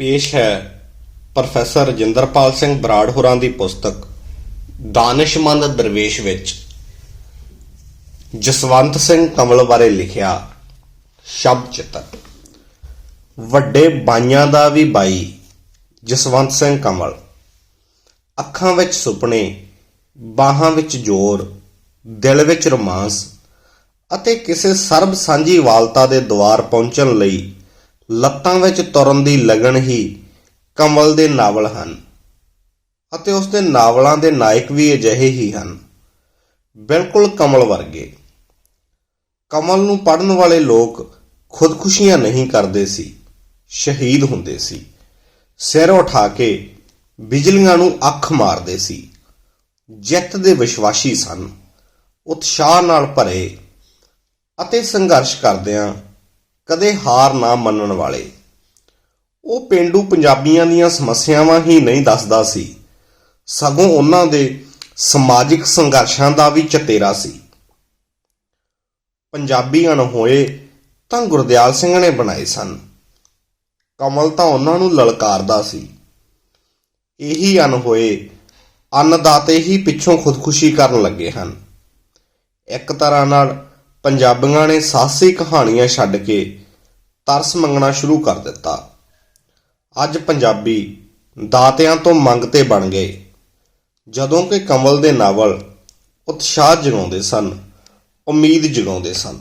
ਪੇਸ਼ ਹੈ ਪ੍ਰੋਫੈਸਰ ਰਜਿੰਦਰਪਾਲ ਸਿੰਘ ਬਰਾੜ ਹੋਰਾਂ ਦੀ ਪੁਸਤਕ, ਦਾਨਿਸ਼ਮੰਦ ਦਰਵੇਸ਼ ਵਿੱਚ। ਜਸਵੰਤ ਸਿੰਘ ਕਮਲ ਬਾਰੇ ਲਿਖਿਆ, ਸ਼ਬਦ ਚਿੱਤਰ। ਵੱਡੇ ਬਾਈਆਂ ਦਾ ਵੀ ਬਾਈ, ਜਸਵੰਤ ਸਿੰਘ ਕਮਲ ਅੱਖਾਂ ਵਿੱਚ ਸੁਪਨੇ, ਬਾਹਾਂ ਵਿੱਚ ਜ਼ੋਰ, ਦਿਲ ਵਿੱਚ ਰੋਮਾਂਸ ਅਤੇ ਕਿਸੇ ਸਰਬ ਸਾਂਝੀ ਵਾਲਤਾ ਦੇ ਦੁਆਰ ਪਹੁੰਚਣ ਲਈ ਲੱਤਾਂ ਵਿੱਚ ਤੁਰਨ ਦੀ ਲਗਨ ਹੀ ਕਮਲ ਦੇ ਨਾਵਲ ਹਨ ਅਤੇ ਉਸ ਦੇ ਨਾਵਲਾਂ ਦੇ ਨਾਇਕ ਵੀ ਅਜਿਹੇ ਹੀ ਹਨ। ਬਿਲਕੁਲ ਕਮਲ ਵਰਗੇ। ਕਮਲ ਨੂੰ ਪੜਨ ਵਾਲੇ ਲੋਕ ਖੁਦਕੁਸ਼ੀਆਂ ਨਹੀਂ ਕਰਦੇ ਸੀ, ਸ਼ਹੀਦ ਹੁੰਦੇ ਸੀ। ਸਿਰ ਉਠਾ ਕੇ ਬਿਜਲੀਆਂ ਨੂੰ ਅੱਖ ਮਾਰਦੇ ਸੀ। ਜਿੱਤ ਦੇ ਵਿਸ਼ਵਾਸੀ ਸਨ। ਉਤਸ਼ਾਹ ਨਾਲ ਭਰੇ ਅਤੇ ਸੰਘਰਸ਼ ਕਰਦਿਆਂ ਕਦੇ ਹਾਰ ਨਾ ਮੰਨਣ ਵਾਲੇ। ਉਹ ਪਿੰਡੂ ਪੰਜਾਬੀਆਂ ਦੀਆਂ ਸਮੱਸਿਆਵਾਂ ਹੀ ਨਹੀਂ ਦੱਸਦਾ ਸੀ। ਸਗੋਂ ਉਹਨਾਂ ਦੇ ਸਮਾਜਿਕ ਸੰਘਰਸ਼ਾਂ ਦਾ ਵੀ ਚਤੇਰਾ ਸੀ। ਪੰਜਾਬੀ ਅਣਹੋਏ ਤਾਂ ਗੁਰਦਿਆਲ ਸਿੰਘ ਨੇ ਬਣਾਏ ਸਨ। ਕਮਲ ਤਾਂ ਉਹਨਾਂ ਨੂੰ ਲਲਕਾਰਦਾ ਸੀ। ਇਹੀ ਅਣਹੋਏ ਅੰਨਦਾਤੇ ਹੀ ਪਿੱਛੋਂ ਖੁਦਕੁਸ਼ੀ ਕਰਨ ਲੱਗੇ ਹਨ। ਇੱਕ ਤਰ੍ਹਾਂ ਨਾਲ ਪੰਜਾਬੀਆਂ ਨੇ ਸਾਹਸੀ ਕਹਾਣੀਆਂ ਛੱਡ ਕੇ ਤਰਸ ਮੰਗਣਾ ਸ਼ੁਰੂ ਕਰ ਦਿੱਤਾ। ਅੱਜ ਪੰਜਾਬੀ ਦਾਤਿਆਂ ਤੋਂ ਮੰਗਤੇ ਬਣ ਗਏ। ਜਦੋਂ ਕਿ ਕਮਲ ਦੇ ਨਾਵਲ ਉਤਸ਼ਾਹ ਜਗਾਉਂਦੇ ਸਨ, ਉਮੀਦ ਜਗਾਉਂਦੇ ਸਨ।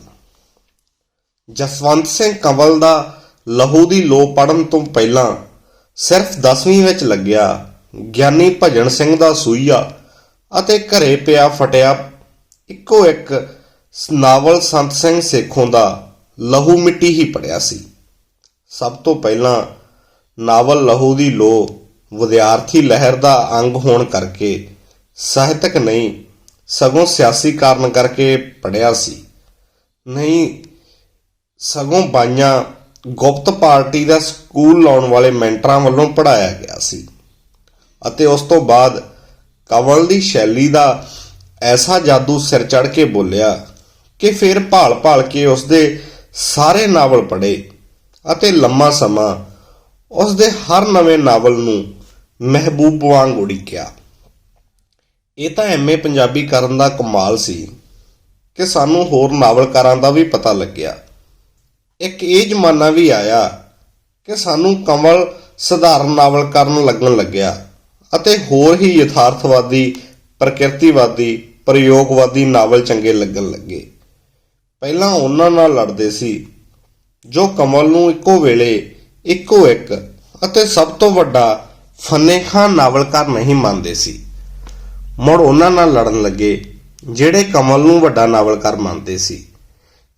ਜਸਵੰਤ ਸਿੰਘ ਕਮਲ ਦਾ ਲਹੂ ਦੀ ਲੋ ਪੜਨ ਤੋਂ ਪਹਿਲਾਂ ਸਿਰਫ 10ਵੀਂ ਵਿੱਚ ਲੱਗਿਆ ਗਿਆਨੀ ਭਜਨ ਸਿੰਘ ਦਾ ਸੂਈਆ ਅਤੇ ਘਰੇ ਪਿਆ ਫਟਿਆ ਇੱਕੋ ਇੱਕ ਨਾਵਲ ਸੰਤ ਸਿੰਘ ਸੇਖੋਂ ਦਾ ਲਹੂ ਮਿੱਟੀ ਹੀ ਪੜਿਆ ਸੀ। ਸਭ ਤੋਂ ਪਹਿਲਾਂ ਨਾਵਲ ਲਹੂ ਦੀ ਲੋ ਵਿਦਿਆਰਥੀ ਲਹਿਰ ਦਾ ਅੰਗ ਹੋਣ ਕਰਕੇ ਸਾਹਿਤਕ ਨਹੀਂ, ਸਗੋਂ ਸਿਆਸੀ ਕਾਰਨ ਕਰਕੇ ਪੜਿਆ ਸੀ। ਨਹੀਂ, ਸਗੋਂ ਬਾਈਆਂ ਗੁਪਤ ਪਾਰਟੀ ਦਾ ਸਕੂਲ ਲਾਉਣ ਵਾਲੇ ਮੈਂਟਰਾਂ ਵੱਲੋਂ ਪੜਾਇਆ ਗਿਆ ਸੀ। ਅਤੇ ਉਸ ਤੋਂ ਬਾਅਦ ਕਵਲ ਦੀ ਸ਼ੈਲੀ ਦਾ ਐਸਾ ਜਾਦੂ ਸਿਰ ਚੜ ਕੇ ਬੋਲਿਆ ਕਿ ਫਿਰ ਭਾਲ-ਭਾਲ ਕੇ ਉਸ ਦੇ ਸਾਰੇ ਨਾਵਲ ਪੜ੍ਹੇ ਅਤੇ ਲੰਮਾ ਸਮਾਂ ਉਸ ਦੇ ਹਰ ਨਵੇਂ ਨਾਵਲ ਨੂੰ ਮਹਿਬੂਬ ਵਾਂਗ ਉਡੀਕਿਆ। ਇਹ ਤਾਂ ਐਮਏ ਪੰਜਾਬੀ ਕਰਨ ਦਾ ਕਮਾਲ ਸੀ ਕਿ ਸਾਨੂੰ ਹੋਰ ਨਾਵਲਕਾਰਾਂ ਦਾ ਵੀ ਪਤਾ ਲੱਗਿਆ। ਇੱਕ ਇਹ ਜ਼ਮਾਨਾ ਵੀ ਆਇਆ ਕਿ ਸਾਨੂੰ ਕਮਲ ਸਧਾਰਨ ਨਾਵਲ ਕਰਨ ਲੱਗਣ ਲੱਗਿਆ ਅਤੇ ਹੋਰ ਹੀ ਯਥਾਰਥਵਾਦੀ, ਪ੍ਰਕਿਰਤੀਵਾਦੀ, ਪ੍ਰਯੋਗਵਾਦੀ ਨਾਵਲ ਚੰਗੇ ਲੱਗਣ ਲੱਗੇ। ਪਹਿਲਾਂ ਉਹਨਾਂ ਨਾਲ ਲੜਦੇ ਸੀ, ਜੋ ਕਮਲ ਨੂੰ ਇੱਕੋ ਵੇਲੇ ਇੱਕੋ ਇੱਕ ਅਤੇ ਸਭ ਤੋਂ ਵੱਡਾ ਫਨੇਖਾਨ ਨਾਵਲਕਾਰ ਨਹੀਂ ਮੰਨਦੇ ਸੀ। ਮੁੜ ਉਹਨਾਂ ਨਾਲ ਲੜਨ ਲੱਗੇ, ਜਿਹੜੇ ਕਮਲ ਨੂੰ ਵੱਡਾ ਨਾਵਲਕਾਰ ਮੰਨਦੇ ਸੀ।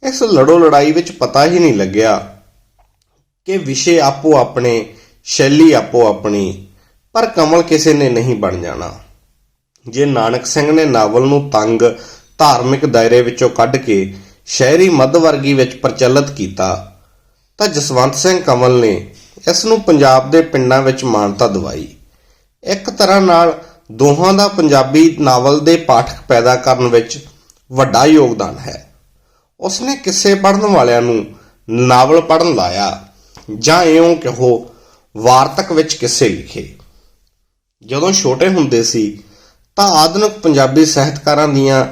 ਇਸ ਲੜੋ ਲੜਾਈ ਵਿੱਚ ਪਤਾ ਹੀ ਨਹੀਂ ਲੱਗਿਆ ਕਿ ਵਿਸ਼ੇ ਆਪੋ ਆਪਣੇ, ਸ਼ੈਲੀ ਆਪੋ ਆਪਣੀ, ਪਰ ਕਮਲ ਕਿਸੇ ਨੇ ਨਹੀਂ ਬਣ ਜਾਣਾ। ਜੇ ਨਾਨਕ ਸਿੰਘ ਨੇ ਨਾਵਲ ਨੂੰ ਤੰਗ ਧਾਰਮਿਕ ਦਾਇਰੇ ਵਿੱਚੋਂ ਕੱਢ ਕੇ ਸ਼ਹਿਰੀ ਮੱਧ ਵਰਗੀ ਵਿੱਚ ਪ੍ਰਚਲਿਤ ਕੀਤਾ, ਤਾਂ ਜਸਵੰਤ ਸਿੰਘ ਕਮਲ ਨੇ ਇਸ ਨੂੰ ਪੰਜਾਬ ਦੇ ਪਿੰਡਾਂ ਵਿੱਚ ਮਾਨਤਾ ਦਿਵਾਈ। ਇੱਕ ਤਰ੍ਹਾਂ ਨਾਲ ਦੋਹਾਂ ਦਾ ਪੰਜਾਬੀ ਨਾਵਲ ਦੇ ਪਾਠਕ ਪੈਦਾ ਕਰਨ ਵਿੱਚ ਵੱਡਾ ਯੋਗਦਾਨ ਹੈ। ਉਸਨੇ ਕਿਸੇ ਪੜ੍ਹਨ ਵਾਲਿਆਂ ਨੂੰ ਨਾਵਲ ਪੜ੍ਹਨ ਲਾਇਆ, ਜਾਂ ਇਉਂ ਕਹੋ, ਵਾਰਤਕ ਵਿੱਚ ਕਿੱਸੇ ਲਿਖੇ। ਜਦੋਂ ਛੋਟੇ ਹੁੰਦੇ ਸੀ, ਤਾਂ ਆਧੁਨਿਕ ਪੰਜਾਬੀ ਸਾਹਿਤਕਾਰਾਂ ਦੀਆਂ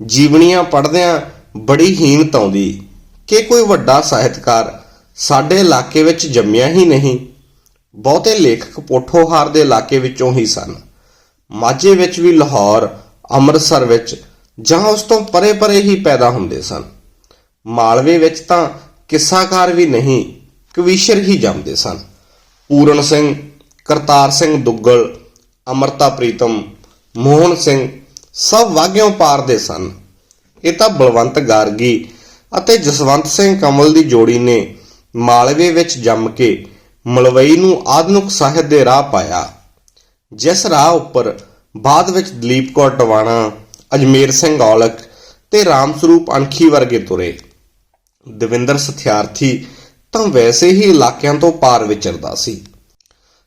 ਜੀਵਨੀਆਂ ਪੜ੍ਹਦਿਆਂ ਬੜੀ ਹੀਨਤ ਆਉਂਦੀ ਕਿ ਕੋਈ ਵੱਡਾ ਸਾਹਿਤਕਾਰ ਸਾਡੇ ਇਲਾਕੇ ਵਿੱਚ ਜੰਮਿਆ ਹੀ ਨਹੀਂ। ਬਹੁਤੇ ਲੇਖਕ ਪੋਠੋਹਾਰ ਦੇ ਇਲਾਕੇ ਵਿੱਚੋਂ ਹੀ ਸਨ। ਮਾਝੇ ਵਿੱਚ ਵੀ ਲਾਹੌਰ, ਅੰਮ੍ਰਿਤਸਰ ਵਿੱਚ ਜਾਂ ਉਸ ਤੋਂ ਪਰੇ-ਪਰੇ ਹੀ ਪੈਦਾ ਹੁੰਦੇ ਸਨ। ਮਾਲਵੇ ਵਿੱਚ ਤਾਂ ਕਿੱਸਾਕਾਰ ਵੀ ਨਹੀਂ, ਕਵੀਸ਼ਰ ਹੀ ਜੰਮਦੇ ਸਨ। ਪੂਰਨ ਸਿੰਘ, ਕਰਤਾਰ ਸਿੰਘ ਦੁੱਗਲ, ਅਮਰਤਾ ਪ੍ਰੀਤਮ, ਮੋਹਨ ਸਿੰਘ ਸਭ ਵਾਗਿਓਂ ਪਾਰ ਦੇ ਸਨ। ਇਹ ਤਾਂ ਬਲਵੰਤ ਗਾਰਗੀ ਅਤੇ ਜਸਵੰਤ ਸਿੰਘ ਕਮਲ ਦੀ ਜੋੜੀ ਨੇ ਮਾਲਵੇ ਵਿੱਚ ਜੰਮ ਕੇ ਮਲਵਈ ਨੂੰ ਆਧੁਨਿਕ ਸਾਹਿਤ ਦੇ ਰਾਹ ਪਾਇਆ। ਜਿਸ ਰਾਹ ਉੱਪਰ ਬਾਅਦ ਵਿੱਚ ਦਲੀਪ ਕੌਰ ਟਵਾਣਾ, ਅਜਮੇਰ ਸਿੰਘ ਔਲਖ ਤੇ ਰਾਮ ਸਰੂਪ ਅਣਖੀ ਵਰਗੇ ਤੁਰੇ। ਦਵਿੰਦਰ ਸਥਿਆਰਥੀ ਤਾਂ ਵੈਸੇ ਹੀ ਇਲਾਕਿਆਂ ਤੋਂ ਪਾਰ ਵਿਚਰਦਾ ਸੀ।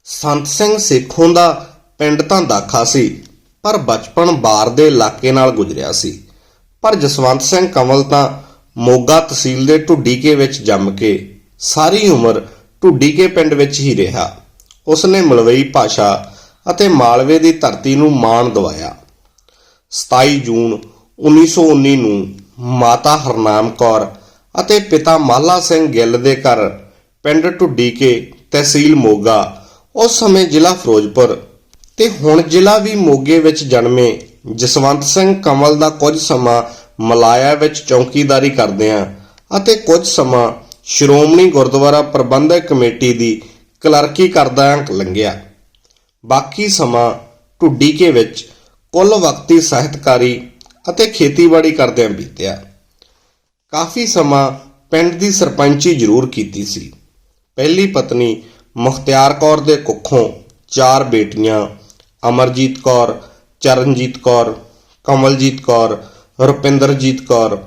ਸੰਤ ਸਿੰਘ ਸੇਖੋਂ ਦਾ ਪਿੰਡ ਤਾਂ ਦਾਖਾ ਸੀ, ਪਰ ਬਚਪਨ ਬਾਰ ਦੇ ਇਲਾਕੇ ਨਾਲ ਗੁਜ਼ਰਿਆ ਸੀ। ਪਰ ਜਸਵੰਤ ਸਿੰਘ ਕਮਲ ਤਾਂ ਮੋਗਾ ਤਹਿਸੀਲ ਦੇ ਢੁੱਡੀਕੇ ਵਿੱਚ ਜੰਮ ਕੇ ਸਾਰੀ ਉਮਰ ਢੁੱਡੀਕੇ ਪਿੰਡ ਵਿੱਚ ਹੀ ਰਿਹਾ। ਉਸ ਨੇ ਮਲਵਈ ਭਾਸ਼ਾ ਅਤੇ ਮਾਲਵੇ ਦੀ ਧਰਤੀ ਨੂੰ ਮਾਣ ਦਿਵਾਇਆ। 27 ਜੂਨ 1919 ਨੂੰ ਮਾਤਾ ਹਰਨਾਮ ਕੌਰ ਅਤੇ ਪਿਤਾ ਮਾਲਾ ਸਿੰਘ ਗਿੱਲ ਦੇ ਘਰ ਪਿੰਡ ਢੁੱਡੀਕੇ ਤਹਿਸੀਲ ਮੋਗਾ, ਉਸ ਸਮੇਂ ਜ਼ਿਲ੍ਹਾ ਫਿਰੋਜ਼ਪੁਰ ਤੇ ਹੁਣ ਜ਼ਿਲ੍ਹਾ ਵੀ ਮੋਗੇ ਵਿੱਚ ਜਨਮੇ ਜਸਵੰਤ ਸਿੰਘ ਕਮਲ ਦਾ ਕੁਝ ਸਮਾਂ ਮਲਾਇਆ ਵਿੱਚ ਚੌਕੀਦਾਰੀ ਕਰਦਿਆਂ ਅਤੇ ਕੁਝ ਸਮਾਂ ਸ਼੍ਰੋਮਣੀ ਗੁਰਦੁਆਰਾ ਪ੍ਰਬੰਧਕ ਕਮੇਟੀ ਦੀ ਕਲਰਕੀ ਕਰਦਿਆਂ ਲੰਘਿਆ। ਬਾਕੀ ਸਮਾਂ ਢੁੱਡੀਕੇ ਵਿੱਚ ਕੁੱਲ ਵਕਤੀ ਸਾਹਿਤਕਾਰੀ ਅਤੇ ਖੇਤੀਬਾੜੀ ਕਰਦਿਆਂ ਬੀਤਿਆ। ਕਾਫੀ ਸਮਾਂ ਪਿੰਡ ਦੀ ਸਰਪੰਚੀ ਜ਼ਰੂਰ ਕੀਤੀ ਸੀ। ਪਹਿਲੀ ਪਤਨੀ ਮੁਖਤਿਆਰ ਕੌਰ ਦੇ ਕੁੱਖੋਂ ਚਾਰ ਬੇਟੀਆਂ, ਅਮਰਜੀਤ ਕੌਰ ਚਰਨਜੀਤ ਕੌਰ, ਕਮਲਜੀਤ ਕੌਰ, ਰੁਪਿੰਦਰਜੀਤ ਕੌਰ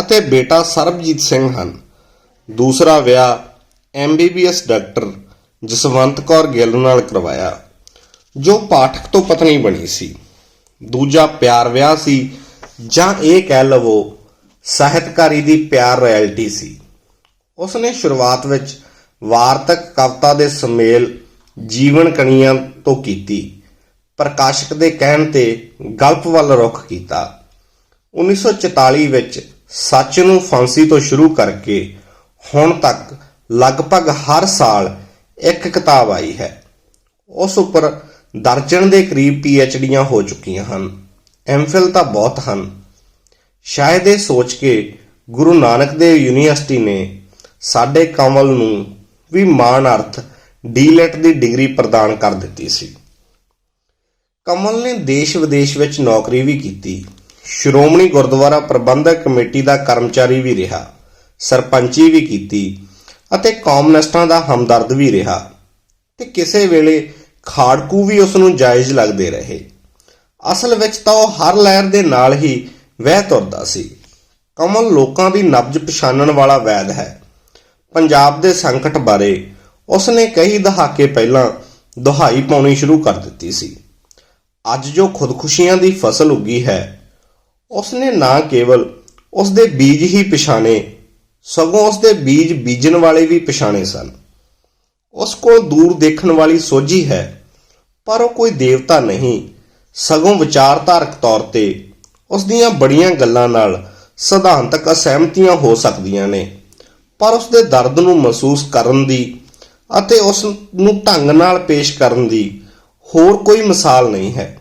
ਅਤੇ ਬੇਟਾ ਸਰਬਜੀਤ ਸਿੰਘ ਹਨ। ਦੂਸਰਾ ਵਿਆਹ ਐਮਬੀਬੀਐਸ ਡਾਕਟਰ ਜਸਵੰਤ ਕੌਰ ਗਿੱਲ ਨਾਲ ਕਰਵਾਇਆ, ਜੋ ਪਾਠਕ ਤੋਂ ਪਤਨੀ ਬਣੀ ਸੀ। ਦੂਜਾ ਪਿਆਰ ਵਿਆਹ ਸੀ, ਜਾਂ ਇਹ ਕਹਿ ਲਵੋ, ਸਾਹਿਤਕਾਰੀ ਦੀ ਪਿਆਰ ਰਾਇਲਟੀ ਸੀ। ਉਸ ਨੇ ਸ਼ੁਰੂਆਤ ਵਿੱਚ ਵਾਰਤਕ ਕਵਿਤਾ ਦੇ ਸਮੇਲ ਜੀਵਨ ਕਣੀਆਂ ਤੋਂ ਕੀਤੀ। ਪ੍ਰਕਾਸ਼ਕ ਦੇ ਕਹਿਣ ਤੇ ਗਲਪ ਵੱਲ ਰੁਖ ਕੀਤਾ। 1944 ਵਿੱਚ ਸੱਚ ਨੂੰ ਫਾਂਸੀ ਤੋਂ ਸ਼ੁਰੂ ਕਰਕੇ ਹੁਣ ਤੱਕ ਲਗਭਗ ਹਰ ਸਾਲ ਇੱਕ ਕਿਤਾਬ ਆਈ ਹੈ। ਉਸ ਉੱਪਰ ਦਰਜਨ ਦੇ ਕਰੀਬ ਪੀ ਐੱਚ ਡੀਆਂ ਹੋ ਚੁੱਕੀਆਂ ਹਨ। ਐਮਫਿਲ ਤਾਂ ਬਹੁਤ ਹਨ। ਸ਼ਾਇਦ ਇਹ ਸੋਚ ਕੇ ਗੁਰੂ ਨਾਨਕ ਦੇਵ ਯੂਨੀਵਰਸਿਟੀ ਨੇ ਸਾਡੇ ਕਮਲ ਨੂੰ ਵੀ ਮਾਣ ਅਰਥ ਡੀਲੈਟ ਦੀ ਡਿਗਰੀ ਪ੍ਰਦਾਨ ਕਰ ਦਿੱਤੀ ਸੀ। ਕਮਲ ਨੇ ਦੇਸ਼ ਵਿਦੇਸ਼ ਵਿੱਚ ਨੌਕਰੀ ਵੀ ਕੀਤੀ। ਸ਼੍ਰੋਮਣੀ ਗੁਰਦੁਆਰਾ ਪ੍ਰਬੰਧਕ ਕਮੇਟੀ ਦਾ ਕਰਮਚਾਰੀ ਵੀ ਰਿਹਾ। ਸਰਪੰਚੀ ਵੀ ਕੀਤੀ ਅਤੇ ਕਮਿਊਨਿਸਟਾਂ ਦਾ ਹਮਦਰਦ ਵੀ ਰਿਹਾ। ਤੇ ਕਿਸੇ ਵੇਲੇ ਖਾੜਕੂ ਵੀ ਉਸ ਨੂੰ ਜਾਇਜ਼ ਲੱਗਦੇ ਰਹੇ। ਅਸਲ ਵਿੱਚ ਤਾਂ ਉਹ ਹਰ ਲਹਿਰ ਦੇ ਨਾਲ ਹੀ ਵਹਿ ਤੁਰਦਾ ਸੀ। ਕਮਲ ਲੋਕਾਂ ਦੀ ਨਬਜ ਪਛਾਣਨ ਵਾਲਾ ਵੈਦ ਹੈ। ਪੰਜਾਬ ਦੇ ਸੰਕਟ ਬਾਰੇ ਉਸ ਨੇ ਕਈ ਦਹਾਕੇ ਪਹਿਲਾਂ ਦੁਹਾਈ ਪਾਉਣੀ ਸ਼ੁਰੂ ਕਰ ਦਿੱਤੀ ਸੀ। ਅੱਜ ਜੋ ਖੁਦਕੁਸ਼ੀਆਂ ਦੀ ਫਸਲ ਉੱਗੀ ਹੈ ਉਸ ਨੇ ਨਾ ਕੇਵਲ ਉਸ ਦੇ ਬੀਜ ਹੀ ਪਛਾਣੇ, ਸਗੋਂ ਉਸ ਦੇ ਬੀਜ ਬੀਜਣ ਵਾਲੇ ਵੀ ਪਛਾਣੇ ਸਨ। ਉਸ ਕੋਲ ਦੂਰ ਦੇਖਣ ਵਾਲੀ ਸੋਝੀ ਹੈ, ਪਰ ਉਹ ਕੋਈ ਦੇਵਤਾ ਨਹੀਂ, ਸਗੋਂ ਵਿਚਾਰਧਾਰਕ ਤੌਰ ਤੇ ਉਸ ਦੀਆਂ ਬੜੀਆਂ ਗੱਲਾਂ ਨਾਲ ਸਿਧਾਂਤਕ ਅਸਹਿਮਤੀਆਂ ਹੋ ਸਕਦੀਆਂ ਨੇ, ਪਰ ਉਸ ਦੇ ਦਰਦ ਨੂੰ ਮਹਿਸੂਸ ਕਰਨ ਦੀ ਅਤੇ ਉਸ ਨੂੰ ਢੰਗ ਨਾਲ ਪੇਸ਼ ਕਰਨ ਦੀ ਹੋਰ ਕੋਈ ਮਿਸਾਲ ਨਹੀਂ ਹੈ।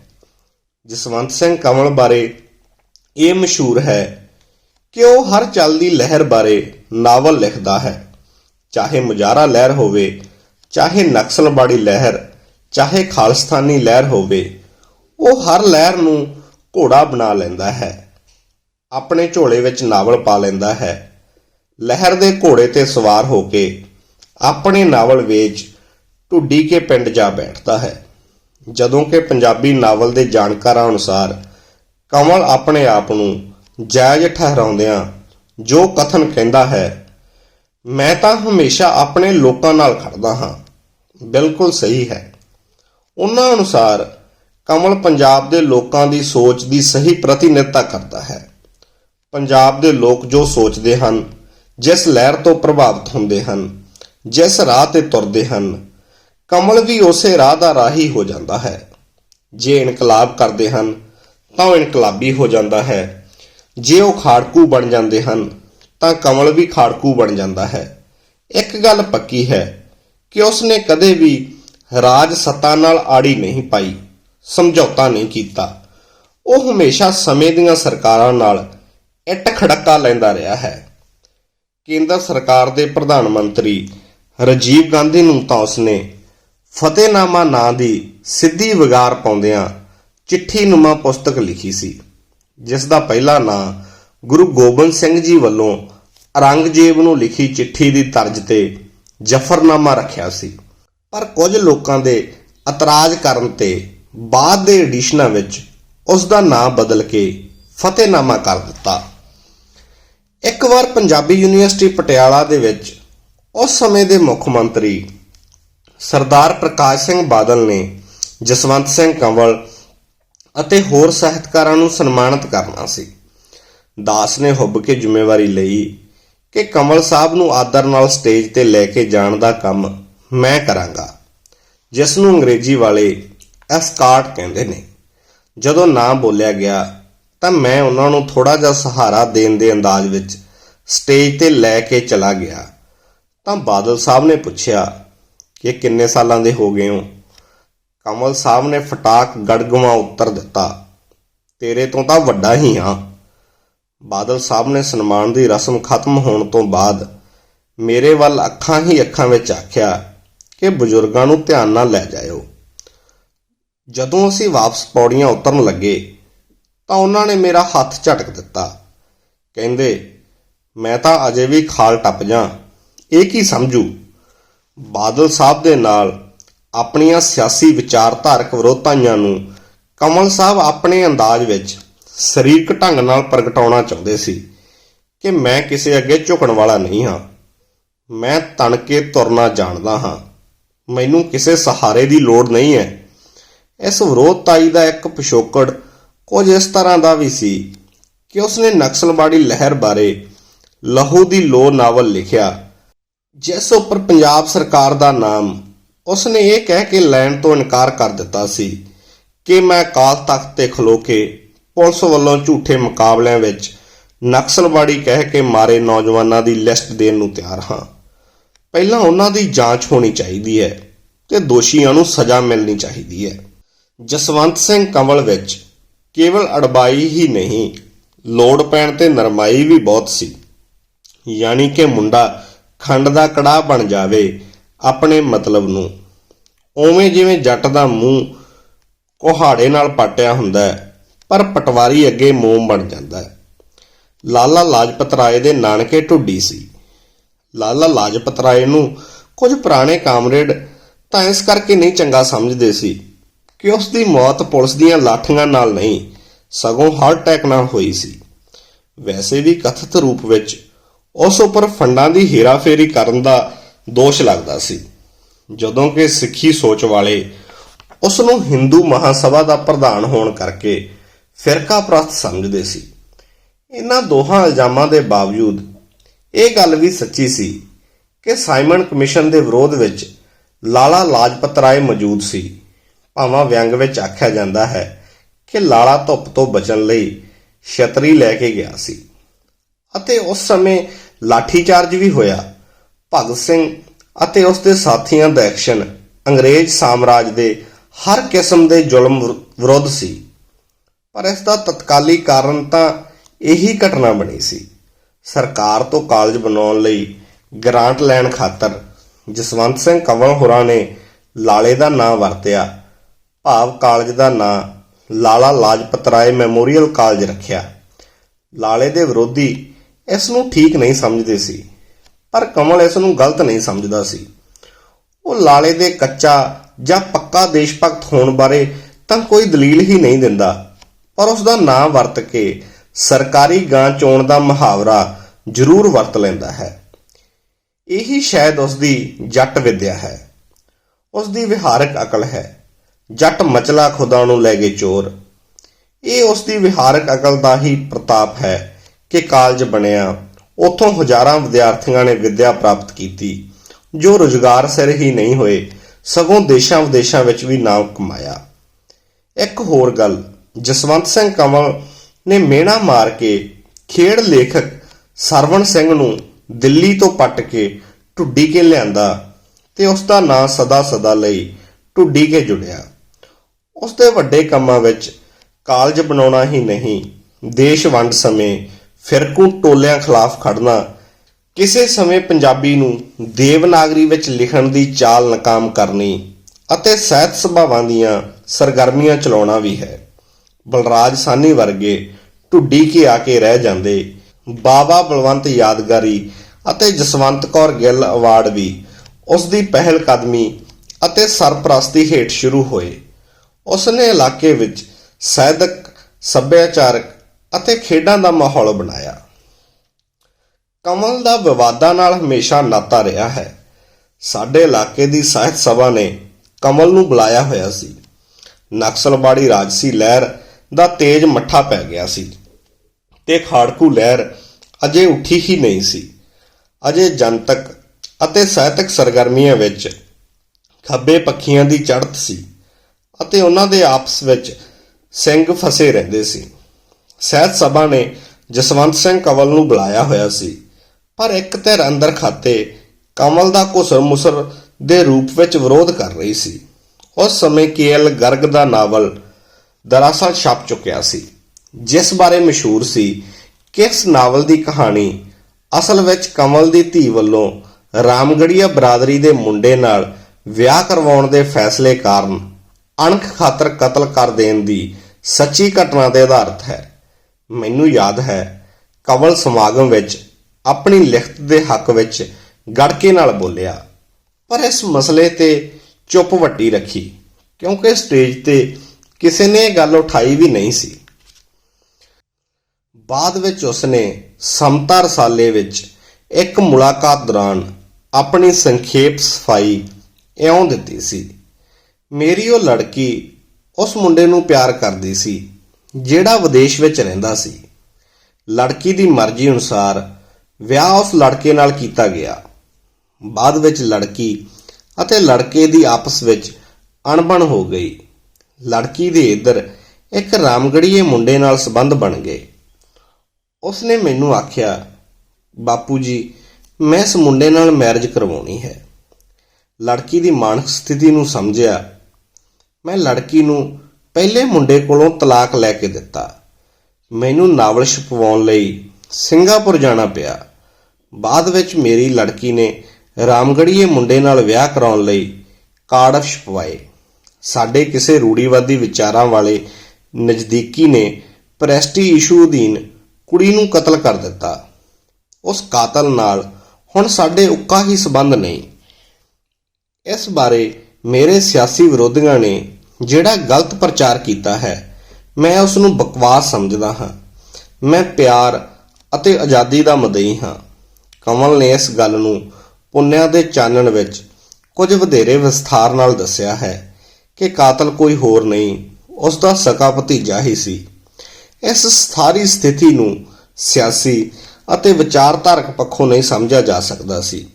ਜਸਵੰਤ ਸਿੰਘ ਕਮਲ ਬਾਰੇ ਇਹ ਮਸ਼ਹੂਰ ਹੈ ਕਿ ਉਹ ਹਰ ਚੱਲਦੀ ਲਹਿਰ ਬਾਰੇ ਨਾਵਲ ਲਿਖਦਾ ਹੈ। ਚਾਹੇ ਮੁਜਾਰਾ ਲਹਿਰ ਹੋਵੇ, ਚਾਹੇ ਨਕਸਲਬਾੜੀ ਲਹਿਰ, ਚਾਹੇ ਖਾਲਿਸਤਾਨੀ ਲਹਿਰ ਹੋਵੇ, ਉਹ ਹਰ ਲਹਿਰ ਨੂੰ ਘੋੜਾ ਬਣਾ ਲੈਂਦਾ ਹੈ। ਆਪਣੇ ਝੋਲੇ ਵਿੱਚ ਨਾਵਲ ਪਾ ਲੈਂਦਾ ਹੈ। ਲਹਿਰ ਦੇ ਘੋੜੇ ਤੇ ਸਵਾਰ ਹੋ ਕੇ ਆਪਣੇ ਨਾਵਲ ਵੇਚ ਢੁੱਡੀ ਕੇ ਪਿੰਡ ਜਾ ਬੈਠਦਾ ਹੈ। ਜਦੋਂ ਕਿ ਪੰਜਾਬੀ ਨਾਵਲ ਦੇ ਜਾਣਕਾਰਾਂ ਅਨੁਸਾਰ ਕਮਲ ਆਪਣੇ ਆਪ ਨੂੰ ਜਾਇਜ਼ ਠਹਿਰਾਉਂਦਿਆਂ ਜੋ ਕਥਨ ਕਹਿੰਦਾ ਹੈ, ਮੈਂ ਤਾਂ ਹਮੇਸ਼ਾ ਆਪਣੇ ਲੋਕਾਂ ਨਾਲ ਖੜਦਾ ਹਾਂ। ਬਿਲਕੁਲ ਸਹੀ ਹੈ। ਉਹਨਾਂ ਅਨੁਸਾਰ ਕਮਲ ਪੰਜਾਬ ਦੇ ਲੋਕਾਂ ਦੀ ਸੋਚ ਦੀ ਸਹੀ ਪ੍ਰਤੀਨਿਧਤਾ ਕਰਦਾ ਹੈ। ਪੰਜਾਬ ਦੇ ਲੋਕ ਜੋ ਸੋਚਦੇ ਹਨ, ਜਿਸ ਲਹਿਰ ਤੋਂ ਪ੍ਰਭਾਵਿਤ ਹੁੰਦੇ ਹਨ, ਜਿਸ ਰਾਹ ਤੇ ਤੁਰਦੇ ਹਨ ਕਮਲ ਵੀ ਉਸੇ ਰਾਹ ਦਾ ਰਾਹੀ ਹੋ ਜਾਂਦਾ ਹੈ। ਜੇ ਇਨਕਲਾਬ ਕਰਦੇ ਹਨ, ਤਾਂ ਉਹ ਇਨਕਲਾਬੀ ਹੋ ਜਾਂਦਾ ਹੈ। ਜੇ ਉਹ ਖਾੜਕੂ ਬਣ ਜਾਂਦੇ ਹਨ, ਤਾਂ ਕਮਲ ਵੀ ਖਾੜਕੂ ਬਣ ਜਾਂਦਾ ਹੈ। ਇੱਕ ਗੱਲ ਪੱਕੀ ਹੈ ਕਿ ਉਸਨੇ ਕਦੇ ਵੀ ਰਾਜ ਸੱਤਾ ਨਾਲ ਆੜੀ ਨਹੀਂ ਪਾਈ, ਸਮਝੌਤਾ ਨਹੀਂ ਕੀਤਾ। ਉਹ ਹਮੇਸ਼ਾ ਸਮੇਂ ਦੀਆਂ ਸਰਕਾਰਾਂ ਨਾਲ ਇੱਟ ਖੜੱਕਾ ਲੈਂਦਾ ਰਿਹਾ ਹੈ। ਕੇਂਦਰ ਸਰਕਾਰ ਦੇ ਪ੍ਰਧਾਨ ਮੰਤਰੀ ਰਾਜੀਵ ਗਾਂਧੀ ਨੂੰ ਤਾਂ ਉਸਨੇ ਫਤਿਹਨਾਮਾ ਨਾਂ ਦੀ ਸਿੱਧੀ ਵਿਗਾਰ ਪਾਉਂਦਿਆਂ ਚਿੱਠੀ ਨੁਮਾ ਪੁਸਤਕ ਲਿਖੀ ਸੀ ਜਿਸ ਦਾ ਪਹਿਲਾ ਨਾਂ ਗੁਰੂ ਗੋਬਿੰਦ ਸਿੰਘ ਜੀ ਵੱਲੋਂ ਔਰੰਗਜ਼ੇਬ ਨੂੰ ਲਿਖੀ ਚਿੱਠੀ ਦੀ ਤਰਜ਼ ਤੇ ਜਫਰਨਾਮਾ ਰੱਖਿਆ ਸੀ। ਪਰ ਕੁਝ ਲੋਕਾਂ ਦੇ ਇਤਰਾਜ਼ ਕਰਨ ਤੇ ਬਾਅਦ ਦੇ ਐਡੀਸ਼ਨਾਂ ਵਿੱਚ ਉਸ ਦਾ ਨਾਂ ਬਦਲ ਕੇ ਫਤਿਹਨਾਮਾ ਕਰ ਦਿੱਤਾ। ਇੱਕ ਵਾਰ ਪੰਜਾਬੀ ਯੂਨੀਵਰਸਿਟੀ ਪਟਿਆਲਾ ਦੇ ਵਿੱਚ ਉਸ ਸਮੇਂ ਦੇ ਮੁੱਖ ਮੰਤਰੀ ਸਰਦਾਰ ਪ੍ਰਕਾਸ਼ ਸਿੰਘ ਬਾਦਲ ਨੇ ਜਸਵੰਤ ਸਿੰਘ ਕੰਵਲ ਅਤੇ ਹੋਰ ਸਾਹਿਤਕਾਰਾਂ ਨੂੰ ਸਨਮਾਨਿਤ ਕਰਨਾ ਸੀ। ਦਾਸ ਨੇ ਹੁੱਬ ਕੇ ਜ਼ਿੰਮੇਵਾਰੀ ਲਈ ਕਿ ਕਮਲ ਸਾਹਿਬ ਨੂੰ ਆਦਰ ਨਾਲ ਸਟੇਜ ਤੇ ਲੈ ਕੇ ਜਾਣ ਦਾ ਕੰਮ ਮੈਂ ਕਰਾਂਗਾ, ਜਿਸ ਨੂੰ ਅੰਗਰੇਜ਼ੀ ਵਾਲੇ ਐਸਕਾਰਟ ਕਹਿੰਦੇ ਨੇ। ਜਦੋਂ ਨਾਂ ਬੋਲਿਆ ਗਿਆ, ਤਾਂ ਮੈਂ ਉਹਨਾਂ ਨੂੰ ਥੋੜਾ ਜਿਹਾ ਸਹਾਰਾ ਦੇਣ ਦੇ ਅੰਦਾਜ਼ ਵਿੱਚ ਸਟੇਜ ਤੇ ਲੈ ਕੇ ਚਲਾ ਗਿਆ, ਤਾਂ ਬਾਦਲ ਸਾਹਿਬ ਨੇ ਪੁੱਛਿਆ ਕਿ ਕਿੰਨੇ ਸਾਲਾਂ ਦੇ ਹੋ ਗਏ ਹੋ? ਕਮਲ ਸਾਹਿਬ ਨੇ ਫਟਾਕ ਗੜਗਵਾ ਉੱਤਰ ਦਿੱਤਾ, ਤੇਰੇ ਤੋਂ ਤਾਂ ਵੱਡਾ ਹੀ ਹਾਂ ਬਾਦਲ ਸਾਹਿਬ ਨੇ ਸਨਮਾਨ ਦੀ ਰਸਮ ਖਤਮ ਹੋਣ ਤੋਂ ਬਾਅਦ ਮੇਰੇ ਵੱਲ ਅੱਖਾਂ ਹੀ ਅੱਖਾਂ ਵਿੱਚ ਆਖਿਆ ਕਿ ਬਜ਼ੁਰਗਾਂ ਨੂੰ ਧਿਆਨ ਨਾਲ ਲੈ ਜਾਇਓ। ਜਦੋਂ ਅਸੀਂ ਵਾਪਸ ਪੌੜੀਆਂ ਉਤਰਨ ਲੱਗੇ ਤਾਂ ਉਹਨਾਂ ਨੇ ਮੇਰਾ ਹੱਥ ਝਟਕ ਦਿੱਤਾ। ਕਹਿੰਦੇ, ਮੈਂ ਤਾਂ ਅਜੇ ਵੀ ਖਾਲ ਟੱਪ ਜਾਂ। ਇਹ ਕੀ ਸਮਝੂ? ਬਾਦਲ ਸਾਹਿਬ ਦੇ ਨਾਲ ਆਪਣੀਆਂ ਸਿਆਸੀ ਵਿਚਾਰਧਾਰਕ ਵਿਰੋਧਤਾਈਆਂ ਨੂੰ ਕਮਲ ਸਾਹਿਬ ਆਪਣੇ ਅੰਦਾਜ਼ ਵਿੱਚ ਸਰੀਰਕ ਢੰਗ ਨਾਲ ਪ੍ਰਗਟਾਉਣਾ ਚਾਹੁੰਦੇ ਸੀ ਕਿ ਮੈਂ ਕਿਸੇ ਅੱਗੇ ਝੁਕਣ ਵਾਲਾ ਨਹੀਂ ਹਾਂ। ਮੈਂ ਤਣ ਕੇ ਤੁਰਨਾ ਜਾਣਦਾ ਹਾਂ। ਮੈਨੂੰ ਕਿਸੇ ਸਹਾਰੇ ਦੀ ਲੋੜ ਨਹੀਂ ਹੈ। ਇਸ ਵਿਰੋਧਤਾਈ ਦਾ ਇੱਕ ਪਿਛੋਕੜ ਕੁਝ ਇਸ ਤਰ੍ਹਾਂ ਦਾ ਵੀ ਸੀ ਕਿ ਉਸਨੇ ਨਕਸਲਵਾੜੀ ਲਹਿਰ ਬਾਰੇ ਲਹੂ ਦੀ ਲੋ ਨਾਵਲ ਲਿਖਿਆ। ਜਿਸ ਉੱਪਰ ਪੰਜਾਬ ਸਰਕਾਰ ਦਾ ਨਾਮ, ਉਸਨੇ ਇਹ ਕਹਿ ਕੇ ਲੈਣ ਤੋਂ ਇਨਕਾਰ ਕਰ ਦਿੱਤਾ ਸੀ ਕਿ ਮੈਂ ਕਾਲ ਤਖਤ ਤੇ ਖਲੋ ਕੇ ਪੁਲਿਸ ਵੱਲੋਂ ਝੂਠੇ ਮੁਕਾਬਲਿਆਂ ਵਿੱਚ ਨਕਸਲਵਾੜੀ ਕਹਿ ਕੇ ਮਾਰੇ ਨੌਜਵਾਨਾਂ ਦੀ ਲਿਸਟ ਦੇਣ ਨੂੰ ਤਿਆਰ ਹਾਂ। ਪਹਿਲਾਂ ਉਹਨਾਂ ਦੀ ਜਾਂਚ ਹੋਣੀ ਚਾਹੀਦੀ ਹੈ ਤੇ ਦੋਸ਼ੀਆਂ ਨੂੰ ਸਜ਼ਾ ਮਿਲਣੀ ਚਾਹੀਦੀ ਹੈ। ਜਸਵੰਤ ਸਿੰਘ ਕੰਵਲ ਵਿੱਚ ਕੇਵਲ ਅੜਬਾਈ ਹੀ ਨਹੀਂ, ਲੋੜ ਪੈਣ ਤੇ ਨਰਮਾਈ ਵੀ ਬਹੁਤ ਸੀ। ਯਾਨੀ ਕਿ ਮੁੰਡਾ ਖੰਡ ਦਾ ਕੜਾਹ ਬਣ ਜਾਵੇ, ਆਪਣੇ ਮਤਲਬ ਨੂੰ। ਉਵੇਂ ਜਿਵੇਂ ਜੱਟ ਦਾ ਮੂੰਹ ਕੋਹਾੜੇ ਨਾਲ ਪਾਟਿਆ ਹੁੰਦਾ ਹੈ, ਪਰ ਪਟਵਾਰੀ ਅੱਗੇ ਮੋਮ ਬਣ ਜਾਂਦਾ ਹੈ। ਲਾਲਾ ਲਾਜਪਤ ਰਾਏ ਦੇ ਨਾਨਕੇ ਢੁੱਡੀ ਸੀ। ਲਾਲਾ ਲਾਜਪਤ ਰਾਏ ਨੂੰ ਕੁਝ ਪੁਰਾਣੇ ਕਾਮਰੇਡ ਤਾਂ ਇਸ ਕਰਕੇ ਨਹੀਂ ਚੰਗਾ ਸਮਝਦੇ ਸੀ ਕਿ ਉਸ ਦੀ ਮੌਤ ਪੁਲਿਸ ਦੀਆਂ ਲਾਠੀਆਂ ਨਾਲ ਨਹੀਂ, ਸਗੋਂ ਹਾਰਟ ਅਟੈਕ ਨਾਲ ਹੋਈ ਸੀ। ਵੈਸੇ ਵੀ ਕਥਿਤ ਰੂਪ ਵਿੱਚ ਉਸ ਉੱਪਰ ਫੰਡਾਂ ਦੀ ਹੇਰਾਫੇਰੀ ਕਰਨ ਦਾ ਦੋਸ਼ ਲੱਗਦਾ ਸੀ। ਜਦੋਂ ਕਿ ਸਿੱਖੀ ਸੋਚ ਵਾਲੇ ਉਸ ਨੂੰ ਹਿੰਦੂ ਮਹਾਸਭਾ ਦਾ ਪ੍ਰਧਾਨ ਹੋਣ ਕਰਕੇ ਫਿਰਕਾ ਪ੍ਰਸਤ ਸਮਝਦੇ ਸੀ। ਇਹਨਾਂ ਦੋਹਾਂ ਇਲਜ਼ਾਮਾਂ ਦੇ ਬਾਵਜੂਦ ਇਹ ਗੱਲ ਵੀ ਸੱਚੀ ਸੀ ਕਿ ਸਾਈਮਨ ਕਮਿਸ਼ਨ ਦੇ ਵਿਰੋਧ ਵਿੱਚ ਲਾਲਾ ਲਾਜਪਤ ਰਾਏ ਮੌਜੂਦ ਸੀ। ਭਾਵਾਂ ਵਿਅੰਗ ਵਿੱਚ ਆਖਿਆ ਜਾਂਦਾ ਹੈ ਕਿ ਲਾਲਾ ਧੁੱਪ ਤੋਂ ਬਚਣ ਲਈ ਛਤਰੀ ਲੈ ਕੇ ਗਿਆ ਸੀ। ਅਤੇ ਉਸ ਸਮੇਂ ਲਾਠੀਚਾਰਜ ਵੀ ਹੋਇਆ। ਭਗਤ ਸਿੰਘ ਅਤੇ ਉਸ ਦੇ ਸਾਥੀਆਂ ਦਾ ਐਕਸ਼ਨ ਅੰਗਰੇਜ਼ ਸਾਮਰਾਜ ਦੇ ਹਰ ਕਿਸਮ ਦੇ ਜ਼ੁਲਮ ਵਿਰ- ਵਿਰੁੱਧ ਸੀ। ਪਰ ਇਸ ਦਾ ਤਤਕਾਲੀ ਕਾਰਨ ਤਾਂ ਇਹੀ ਘਟਨਾ ਬਣੀ ਸੀ। ਸਰਕਾਰ ਤੋਂ ਕਾਲਜ ਬਣਾਉਣ ਲਈ ਗ੍ਰਾਂਟ ਲੈਣ ਖਾਤਰ ਜਸਵੰਤ ਸਿੰਘ ਕੰਵਲ ਹੋਰਾਂ ਨੇ ਲਾਲੇ ਦਾ ਨਾਂ ਵਰਤਿਆ। ਭਾਵ ਕਾਲਜ ਦਾ ਨਾਂ ਲਾਲਾ ਲਾਜਪਤ ਰਾਏ ਮੈਮੋਰੀਅਲ ਕਾਲਜ ਰੱਖਿਆ। ਲਾਲੇ ਦੇ ਵਿਰੋਧੀ ਇਸ ਨੂੰ ਠੀਕ ਨਹੀਂ ਸਮਝਦੇ ਸੀ, ਪਰ ਕਮਲ ਇਸ ਨੂੰ ਗਲਤ ਨਹੀਂ ਸਮਝਦਾ ਸੀ। ਉਹ ਲਾਲੇ ਦੇ ਕੱਚਾ ਜਾਂ ਪੱਕਾ ਦੇਸ਼ ਭਗਤ ਹੋਣ ਬਾਰੇ ਤਾਂ ਕੋਈ ਦਲੀਲ ਹੀ ਨਹੀਂ ਦਿੰਦਾ, ਪਰ ਉਸ ਦਾ ਨਾਂ ਵਰਤ ਕੇ ਸਰਕਾਰੀ ਗਾਂ ਚੋਣ ਦਾ ਮੁਹਾਵਰਾ ਜ਼ਰੂਰ ਵਰਤ ਲੈਂਦਾ ਹੈ। ਇਹੀ ਸ਼ਾਇਦ ਉਸ ਦੀ ਜੱਟ ਵਿਦਿਆ ਹੈ। ਉਸ ਦੀ ਵਿਹਾਰਕ ਅਕਲ ਹੈ। ਜੱਟ ਮਚਲਾ ਖੁਦਾ ਨੂੰ ਲੈ ਗਏ ਚੋਰ। ਇਹ ਉਸ ਦੀ ਵਿਹਾਰਕ ਅਕਲ ਦਾ ਹੀ ਪ੍ਰਤਾਪ ਹੈ। ਕਿ ਕਾਲਜ ਬਣਿਆ। ਉੱਥੋਂ ਹਜ਼ਾਰਾਂ ਵਿਦਿਆਰਥੀਆਂ ਨੇ ਵਿੱਦਿਆ ਪ੍ਰਾਪਤ ਕੀਤੀ, ਜੋ ਰੁਜ਼ਗਾਰ ਸਿਰ ਹੀ ਨਹੀਂ ਹੋਏ, ਸਗੋਂ ਦੇਸ਼ਾਂ ਵਿਦੇਸ਼ਾਂ ਵਿੱਚ ਵੀ ਨਾਮ ਕਮਾਇਆ। ਇੱਕ ਹੋਰ ਗੱਲ, ਜਸਵੰਤ ਸਿੰਘ ਕੰਵਲ ਨੇ ਮੇਣਾ ਮਾਰ ਕੇ ਖੇਡ ਲੇਖਕ ਸਰਵਣ ਸਿੰਘ ਨੂੰ ਦਿੱਲੀ ਤੋਂ ਪੱਟ ਕੇ ਢੁੱਡੀ ਕੇ ਲਿਆਂਦਾ ਤੇ ਉਸ ਦਾ ਨਾਂ ਸਦਾ ਸਦਾ ਲਈ ਢੁੱਡੀ ਕੇ ਜੁੜਿਆ। ਉਸ ਦੇ ਵੱਡੇ ਕੰਮਾਂ ਵਿੱਚ ਕਾਲਜ ਬਣਾਉਣਾ ਹੀ ਨਹੀਂ, ਦੇਸ਼ ਵੰਡ ਸਮੇਂ ਫਿਰਕੂ ਟੋਲਿਆਂ ਖਿਲਾਫ ਖੜਨਾ ਕਿਸੇ ਸਮੇਂ ਪੰਜਾਬੀ ਨੂੰ ਦੇਵਨਾਗਰੀ ਵਿੱਚ ਲਿਖਣ ਦੀ ਚਾਲ ਨਾਕਾਮ ਕਰਨੀ ਅਤੇ ਸਹਿਤ ਸੁਭਾਵਾਂ ਦੀਆਂ ਸਰਗਰਮੀਆਂ ਚਲਾਉਣਾ ਵੀ ਹੈ। ਬਲਰਾਜ ਸਾਨੀ ਵਰਗੇ ਢੁੱਡੀ ਕੇ ਆ ਕੇ ਰਹਿ ਜਾਂਦੇ, ਬਾਬਾ ਬਲਵੰਤ ਯਾਦਗਾਰੀ ਅਤੇ ਜਸਵੰਤ ਕੌਰ ਗਿੱਲ ਅਵਾਰਡ ਵੀ ਉਸ ਦੀ ਪਹਿਲ ਕਦਮੀ ਅਤੇ ਸਰਪ੍ਰਸਤੀ ਹੇਠ ਸ਼ੁਰੂ ਹੋਏ। ਉਸ ਨੇ ਇਲਾਕੇ ਵਿੱਚ ਸਾਹਿਤਕ ਸੱਭਿਆਚਾਰਕ ਅਤੇ ਖੇਡਾਂ ਦਾ ਮਾਹੌਲ ਬਣਾਇਆ। ਕਮਲ ਦਾ ਵਿਵਾਦਾਂ ਨਾਲ ਹਮੇਸ਼ਾ ਨਾਤਾ ਰਿਹਾ ਹੈ। ਸਾਡੇ ਇਲਾਕੇ ਦੀ ਸਾਹਿਤ ਸਭਾ ਨੇ ਕਮਲ ਨੂੰ ਬੁਲਾਇਆ ਹੋਇਆ ਸੀ। ਨਕਸਲਬਾੜੀ ਰਾਜਸੀ ਲਹਿਰ ਦਾ ਤੇਜ ਮੱਠਾ ਪੈ ਗਿਆ ਸੀ ਤੇ ਖਾੜਕੂ ਲਹਿਰ ਅਜੇ ਉੱਠੀ ਹੀ ਨਹੀਂ ਸੀ। ਅਜੇ ਜਨਤਕ ਅਤੇ ਸਾਹਿਤਕ ਸਰਗਰਮੀਆਂ ਵਿੱਚ ਖੱਬੇ ਪੱਖੀਆਂ ਦੀ ਚੜ੍ਹਤ ਸੀ ਅਤੇ ਉਹਨਾਂ ਦੇ ਆਪਸ ਵਿੱਚ ਸਿੰਘ ਫਸੇ ਰਹਿੰਦੇ ਸੀ। ਸਹਿਤ ਸਭਾ ਨੇ ਜਸਵੰਤ ਸਿੰਘ ਕੰਵਲ ਨੂੰ ਬੁਲਾਇਆ ਹੋਇਆ ਸੀ। ਪਰ ਇੱਕ ਧਿਰ ਅੰਦਰ ਖਾਤੇ ਕਮਲ ਦਾ ਘੁਸਰ ਮੁਸਰ ਦੇ ਰੂਪ ਵਿੱਚ ਵਿਰੋਧ ਕਰ ਰਹੀ ਸੀ। ਉਸ ਸਮੇਂ ਕੇਐਲ ਗਰਗ ਦਾ ਨਾਵਲ ਦਰਅਸਲ ਛਪ ਚੁੱਕਿਆ ਸੀ, ਜਿਸ ਬਾਰੇ ਮਸ਼ਹੂਰ ਸੀ ਕਿ ਇਸ ਨਾਵਲ ਦੀ ਕਹਾਣੀ। ਅਸਲ ਵਿੱਚ ਕਮਲ ਦੀ ਧੀ ਵੱਲੋਂ ਰਾਮਗੜੀਆ ਬਰਾਦਰੀ ਦੇ ਮੁੰਡੇ ਨਾਲ ਵਿਆਹ ਕਰਵਾਉਣ ਦੇ ਫੈਸਲੇ ਕਾਰਨ ਅਣਖ ਖਾਤਰ ਕਤਲ ਕਰ ਦੇਣ ਦੀ ਸੱਚੀ ਘਟਨਾ ਦੇ ਆਧਾਰਿਤ ਹੈ। ਮੈਨੂੰ ਯਾਦ ਹੈ ਕਮਲ ਸਮਾਗਮ ਵਿੱਚ ਆਪਣੀ ਲਿਖਤ ਦੇ ਹੱਕ ਵਿੱਚ ਗੜਕੇ ਨਾਲ ਬੋਲਿਆ, ਪਰ ਇਸ ਮਸਲੇ ਤੇ ਚੁੱਪ ਵੱਟੀ ਰੱਖੀ, ਕਿਉਂਕਿ ਸਟੇਜ ਤੇ ਕਿਸੇ ਨੇ ਇਹ ਗੱਲ ਉਠਾਈ ਵੀ ਨਹੀਂ ਸੀ। ਬਾਅਦ ਵਿੱਚ ਉਸਨੇ ਸਮਤਾ ਰਸਾਲੇ ਵਿੱਚ ਇੱਕ ਮੁਲਾਕਾਤ ਦੌਰਾਨ ਆਪਣੀ ਸੰਖੇਪ ਸਫ਼ਾਈ ਇਉਂ ਦਿੱਤੀ ਸੀ, ਮੇਰੀ ਉਹ ਲੜਕੀ ਉਸ ਮੁੰਡੇ ਨੂੰ ਪਿਆਰ ਕਰਦੀ ਸੀ ਜਿਹੜਾ ਵਿਦੇਸ਼ ਵਿੱਚ ਰਹਿੰਦਾ ਸੀ, ਲੜਕੀ ਦੀ ਮਰਜ਼ੀ ਅਨੁਸਾਰ ਵਿਆਹ ਉਸ ਲੜਕੇ ਨਾਲ ਕੀਤਾ ਗਿਆ। ਬਾਅਦ ਵਿੱਚ ਲੜਕੀ ਅਤੇ ਲੜਕੇ ਦੀ ਆਪਸ ਵਿੱਚ ਅਣਬਣ ਹੋ ਗਈ। ਲੜਕੀ ਦੇ ਇੱਧਰ ਇੱਕ ਰਾਮਗੜੀਏ ਮੁੰਡੇ ਨਾਲ ਸੰਬੰਧ ਬਣ ਗਏ। ਉਸਨੇ ਮੈਨੂੰ ਆਖਿਆ, ਬਾਪੂ ਜੀ, ਮੈਂ ਇਸ ਮੁੰਡੇ ਨਾਲ ਮੈਰਿਜ ਕਰਵਾਉਣੀ ਹੈ। ਲੜਕੀ ਦੀ ਮਾਨਸਿਕ ਸਥਿਤੀ ਨੂੰ ਸਮਝਿਆ। ਮੈਂ ਲੜਕੀ ਨੂੰ ਪਹਿਲੇ ਮੁੰਡੇ ਕੋਲੋਂ ਤਲਾਕ ਲੈ ਕੇ ਦਿੱਤਾ। ਮੈਨੂੰ ਨਾਵਲ ਛਪਵਾਉਣ ਲਈ ਸਿੰਗਾਪੁਰ ਜਾਣਾ ਪਿਆ। ਬਾਅਦ ਵਿੱਚ ਮੇਰੀ ਲੜਕੀ ਨੇ ਰਾਮਗੜੀਏ ਮੁੰਡੇ ਨਾਲ ਵਿਆਹ ਕਰਾਉਣ ਲਈ ਕਾਰਡ ਛਪਵਾਏ। ਸਾਡੇ ਕਿਸੇ ਰੂੜੀਵਾਦੀ ਵਿਚਾਰਾਂ ਵਾਲੇ ਨਜ਼ਦੀਕੀ ਨੇ ਪ੍ਰੈਸਟੀ ਇਸ਼ੂ ਅਧੀਨ ਕੁੜੀ ਨੂੰ ਕਤਲ ਕਰ ਦਿੱਤਾ। ਉਸ ਕਾਤਲ ਨਾਲ ਹੁਣ ਸਾਡੇ ਉੱਕਾ ਹੀ ਸਬੰਧ ਨਹੀਂ। ਇਸ ਬਾਰੇ ਮੇਰੇ ਸਿਆਸੀ ਵਿਰੋਧੀਆਂ ਨੇ ਜਿਹੜਾ ਗਲਤ ਪ੍ਰਚਾਰ ਕੀਤਾ ਹੈ, ਮੈਂ ਉਸ ਨੂੰ ਬਕਵਾਸ ਸਮਝਦਾ ਹਾਂ। ਮੈਂ ਪਿਆਰ ਅਤੇ ਆਜ਼ਾਦੀ ਦਾ ਮਦਈ ਹਾਂ। ਕਮਲ ਨੇ ਇਸ ਗੱਲ ਨੂੰ ਪੁੰਨਿਆ ਦੇ ਚਾਨਣ ਵਿੱਚ ਕੁਝ ਵਧੇਰੇ ਵਿਸਥਾਰ ਨਾਲ ਦੱਸਿਆ ਹੈ ਕਿ ਕਾਤਲ ਕੋਈ ਹੋਰ ਨਹੀਂ ਉਸ ਦਾ ਸਕਾ ਭਤੀਜਾ ਹੀ ਸੀ। ਇਸ ਸਥਾਰੀ ਸਥਿਤੀ ਨੂੰ ਸਿਆਸੀ ਅਤੇ ਵਿਚਾਰਧਾਰਕ ਪੱਖੋਂ ਨਹੀਂ ਸਮਝਿਆ ਜਾ ਸਕਦਾ ਸੀ।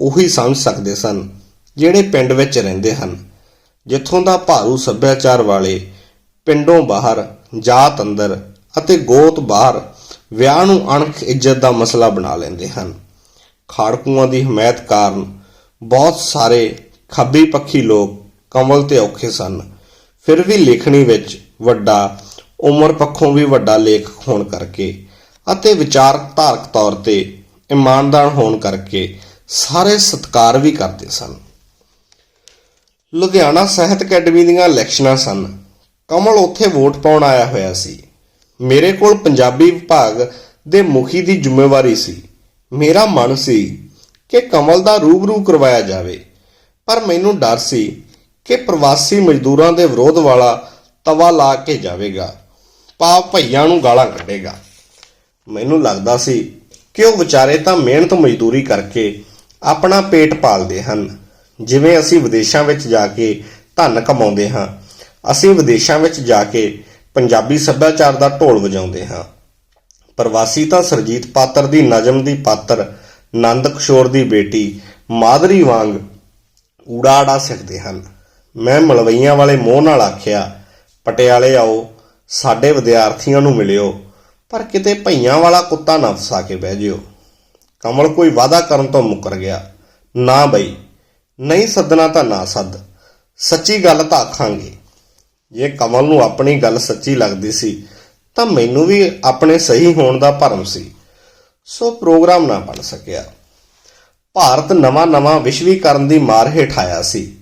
ਉਹੀ ਸਮਝ ਸਕਦੇ ਸਨ ਜਿਹੜੇ ਪਿੰਡ ਵਿੱਚ ਰਹਿੰਦੇ ਹਨ। ਜਿੱਥੋਂ ਦਾ ਭਾਰੂ ਸੱਭਿਆਚਾਰ ਵਾਲੇ ਪਿੰਡੋਂ ਬਾਹਰ, ਜਾਤ ਅੰਦਰ ਅਤੇ ਗੋਤ ਬਾਹਰ ਵਿਆਹ ਨੂੰ ਅਣਖ ਇੱਜ਼ਤ ਦਾ ਮਸਲਾ ਬਣਾ ਲੈਂਦੇ ਹਨ। ਖਾੜਕੂਆਂ ਦੀ ਹਮਾਇਤ ਕਾਰਨ ਬਹੁਤ ਸਾਰੇ ਖੱਬੀ ਪੱਖੀ ਲੋਕ ਕਮਲ ਤੇ ਔਖੇ ਸਨ। ਫਿਰ ਵੀ ਲਿਖਣੀ ਵਿੱਚ ਵੱਡਾ, ਉਮਰ ਪੱਖੋਂ ਵੀ ਵੱਡਾ ਲੇਖਕ ਹੋਣ ਕਰਕੇ ਅਤੇ ਵਿਚਾਰਧਾਰਕ ਤੌਰ ਤੇ ਇਮਾਨਦਾਰ ਹੋਣ ਕਰਕੇ ਸਾਰੇ ਸਤਿਕਾਰ ਵੀ ਕਰਦੇ ਸਨ। ਲੁਧਿਆਣਾ ਸਾਹਿਤ ਅਕੈਡਮੀ ਦੀਆਂ ਇਲੈਕਸ਼ਨਾਂ ਸਨ। ਕਮਲ ਉੱਥੇ ਵੋਟ ਪਾਉਣ ਆਇਆ ਹੋਇਆ ਸੀ। ਮੇਰੇ ਕੋਲ ਪੰਜਾਬੀ ਵਿਭਾਗ ਦੇ ਮੁਖੀ ਦੀ ਜ਼ਿੰਮੇਵਾਰੀ ਸੀ। ਮੇਰਾ ਮਨ ਸੀ ਕਿ ਕਮਲ ਦਾ ਰੂਬਰੂ ਕਰਵਾਇਆ ਜਾਵੇ। ਪਰ ਮੈਨੂੰ ਡਰ ਸੀ ਕਿ ਪ੍ਰਵਾਸੀ ਮਜ਼ਦੂਰਾਂ ਦੇ ਵਿਰੋਧ ਵਾਲਾ ਤਵਾ ਲਾ ਕੇ ਜਾਵੇਗਾ। ਪਾ ਭਈਆਂ ਨੂੰ ਗਾਲਾਂ ਕੱਢੇਗਾ। ਮੈਨੂੰ ਲੱਗਦਾ ਸੀ ਕਿ ਉਹ ਵਿਚਾਰੇ ਤਾਂ ਮਿਹਨਤ ਮਜ਼ਦੂਰੀ ਕਰਕੇ ਆਪਣਾ ਪੇਟ ਪਾਲਦੇ ਹਨ। ਜਿਵੇਂ ਅਸੀਂ ਵਿਦੇਸ਼ਾਂ ਵਿੱਚ ਜਾ ਕੇ ਧਨ ਕਮਾਉਂਦੇ ਹਾਂ, ਅਸੀਂ ਵਿਦੇਸ਼ਾਂ ਵਿੱਚ ਜਾ ਕੇ ਪੰਜਾਬੀ ਸੱਭਿਆਚਾਰ ਦਾ ਢੋਲ ਵਜਾਉਂਦੇ ਹਾਂ। ਪ੍ਰਵਾਸੀ ਤਾਂ ਸਰਜੀਤ ਪਾਤਰ ਦੀ ਨਜਮ ਦੀ ਪਾਤਰ, ਨੰਦ ਕਿਸ਼ੋਰ ਦੀ ਬੇਟੀ, ਮਾਦਰੀ ਵਾਂਗ ਊੜਾੜਾ ਸਿੱਖਦੇ ਹਨ। ਮੈਂ ਮਲਵਈਆਂ ਵਾਲੇ ਮੋਹ ਨਾਲ ਆਖਿਆ, ਪਟਿਆਲੇ ਆਓ, ਸਾਡੇ ਵਿਦਿਆਰਥੀਆਂ ਨੂੰ ਮਿਲਿਓ, ਪਰ ਕਿਤੇ ਭਈਆਂ ਵਾਲਾ ਕੁੱਤਾ ਨਾ ਫਸਾ ਕੇ ਬਹਿ ਜਿਓ। ਕਮਲ ਕੋਈ ਵਾਅਦਾ ਕਰਨ ਤੋਂ ਮੁੱਕਰ ਗਿਆ, ਨਾ ਬਈ ਨਹੀਂ ਸੱਦਣਾ ਤਾਂ ਨਾ ਸੱਦ। ਸੱਚੀ ਗੱਲ ਤਾਂ ਆਖਾਂਗੇ। ਜੇ ਕਮਲ ਨੂੰ ਆਪਣੀ ਗੱਲ ਸੱਚੀ ਲੱਗਦੀ ਸੀ, ਤਾਂ ਮੈਨੂੰ ਵੀ ਆਪਣੇ ਸਹੀ ਹੋਣ ਦਾ ਭਰਮ ਸੀ। ਸੋ ਪ੍ਰੋਗਰਾਮ ਨਾ ਬਣ ਸਕਿਆ। ਭਾਰਤ ਨਵਾਂ-ਨਵਾਂ ਵਿਸ਼ਵੀਕਰਨ ਦੀ ਮਾਰ ਹੇਠ ਆਇਆ ਸੀ।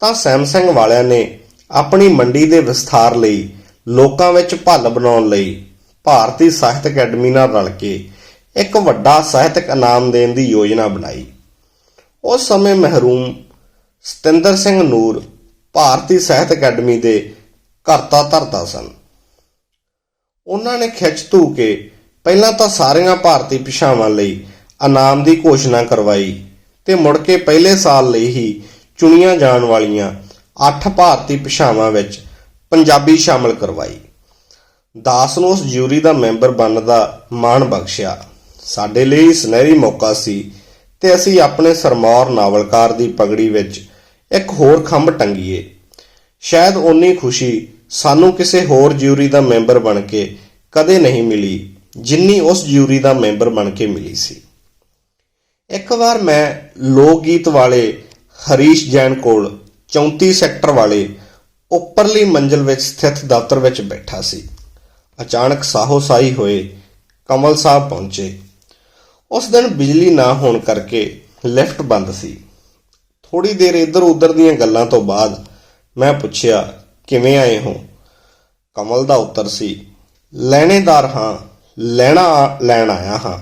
ਤਾਂ ਸੈਮਸੰਗ ਵਾਲਿਆਂ ਨੇ ਆਪਣੀ ਮੰਡੀ ਦੇ ਵਿਸਥਾਰ ਲਈ, ਲੋਕਾਂ ਵਿੱਚ ਭੱਲ ਬਣਾਉਣ ਲਈ ਭਾਰਤੀ ਸਾਹਿਤ ਅਕੈਡਮੀ ਨਾਲ ਰਲ ਕੇ ਇੱਕ ਵੱਡਾ ਸਾਹਿਤਕ ਇਨਾਮ ਦੇਣ ਦੀ ਯੋਜਨਾ ਬਣਾਈ। ਉਸ ਸਮੇਂ ਮਹਿਰੂਮ ਸਤਿੰਦਰ ਸਿੰਘ ਨੂਰ ਭਾਰਤੀ ਸਾਹਿਤ ਅਕੈਡਮੀ ਦੇ ਕਰਤਾ ਧਰਤਾ ਸਨ। ਉਹਨਾਂ ਨੇ ਖਿੱਚ ਧੂ ਕੇ ਪਹਿਲਾਂ ਤਾਂ ਸਾਰੀਆਂ ਭਾਰਤੀ ਭਾਸ਼ਾਵਾਂ ਲਈ ਇਨਾਮ ਦੀ ਘੋਸ਼ਣਾ ਕਰਵਾਈ ਤੇ ਮੁੜ ਕੇ ਪਹਿਲੇ ਸਾਲ ਲਈ ਹੀ ਚੁਣੀਆਂ ਜਾਣ ਵਾਲੀਆਂ 8 ਭਾਰਤੀ ਭਾਸ਼ਾਵਾਂ ਵਿੱਚ ਪੰਜਾਬੀ ਸ਼ਾਮਲ ਕਰਵਾਈ। ਦਾਸ ਨੂੰ ਉਸ ਜਿਊਰੀ ਦਾ ਮੈਂਬਰ ਬਣਨ ਦਾ ਮਾਣ ਬਖਸ਼ਿਆ। ਸਾਡੇ ਲਈ ਸੁਨਹਿਰੀ ਮੌਕਾ ਸੀ ਤੇ ਅਸੀਂ ਆਪਣੇ ਸਰਮੌਰ ਨਾਵਲਕਾਰ ਦੀ ਪਗੜੀ ਵਿੱਚ ਇੱਕ ਹੋਰ ਖੰਭ ਟੰਗੀਏ। ਸ਼ਾਇਦ ਓਨੀ ਖੁਸ਼ੀ ਸਾਨੂੰ ਕਿਸੇ ਹੋਰ ਜਿਊਰੀ ਦਾ ਮੈਂਬਰ ਬਣ ਕੇ ਕਦੇ ਨਹੀਂ ਮਿਲੀ, ਜਿੰਨੀ ਉਸ ਜਿਊਰੀ ਦਾ ਮੈਂਬਰ ਬਣ ਕੇ ਮਿਲੀ ਸੀ। ਇੱਕ ਵਾਰ ਮੈਂ ਲੋਕ ਗੀਤ ਵਾਲੇ ਹਰੀਸ਼ ਜੈਨ ਕੋਲ 34 ਸੈਕਟਰ ਵਾਲੇ ਉੱਪਰਲੀ ਮੰਜ਼ਲ ਵਿੱਚ ਸਥਿਤ ਦਫ਼ਤਰ ਵਿੱਚ ਬੈਠਾ ਸੀ। ਅਚਾਨਕ ਸਾਹੋ ਸਾਈ ਹੋਏ ਕਮਲ ਸਾਹਿਬ ਪਹੁੰਚੇ। ਉਸ ਦਿਨ ਬਿਜਲੀ ਨਾ ਹੋਣ ਕਰਕੇ ਲਿਫਟ ਬੰਦ ਸੀ। ਥੋੜੀ ਦੇਰ ਇੱਧਰ ਉੱਧਰ ਦੀਆਂ ਗੱਲਾਂ ਤੋਂ ਬਾਅਦ ਮੈਂ ਪੁੱਛਿਆ, ਕਿਵੇਂ ਆਏ ਹੋ? ਕਮਲ ਦਾ ਉੱਤਰ ਸੀ, ਲੈਣੇਦਾਰ ਹਾਂ, ਲੈਣਾ ਆ- ਲੈਣ ਆਇਆ ਹਾਂ।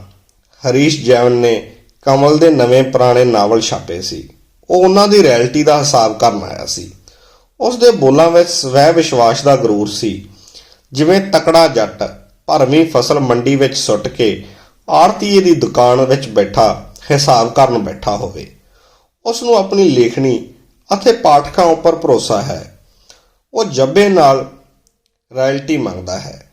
ਹਰੀਸ਼ ਜੈਵਨ ਨੇ ਕਮਲ ਦੇ ਨਵੇਂ ਪੁਰਾਣੇ ਨਾਵਲ ਛਾਪੇ ਸੀ। ਉਹ ਉਹਨਾਂ ਦੀ ਰੈਲਿਟੀ ਦਾ ਹਿਸਾਬ ਕਰਨ ਆਇਆ ਸੀ। ਉਸ ਦੇ ਬੋਲਾਂ ਵਿੱਚ ਸਵੈ ਵਿਸ਼ਵਾਸ ਦਾ ਗਰੂਰ ਸੀ। ਜਿਵੇਂ ਤਕੜਾ ਜੱਟ, ਭਰਵੀਂ ਫਸਲ ਮੰਡੀ ਵਿੱਚ ਸੁੱਟ ਕੇ ਆਰਤੀਏ ਦੀ ਦੁਕਾਨ ਵਿੱਚ ਬੈਠਾ, ਹਿਸਾਬ ਕਰਨ ਬੈਠਾ ਹੋਵੇ। ਉਸ ਨੂੰ ਆਪਣੀ ਲੇਖਣੀ ਅਤੇ ਪਾਠਕਾਂ ਉੱਪਰ ਭਰੋਸਾ ਹੈ। ਉਹ ਜੱਬੇ ਨਾਲ ਰਾਇਲਟੀ ਮੰਗਦਾ ਹੈ।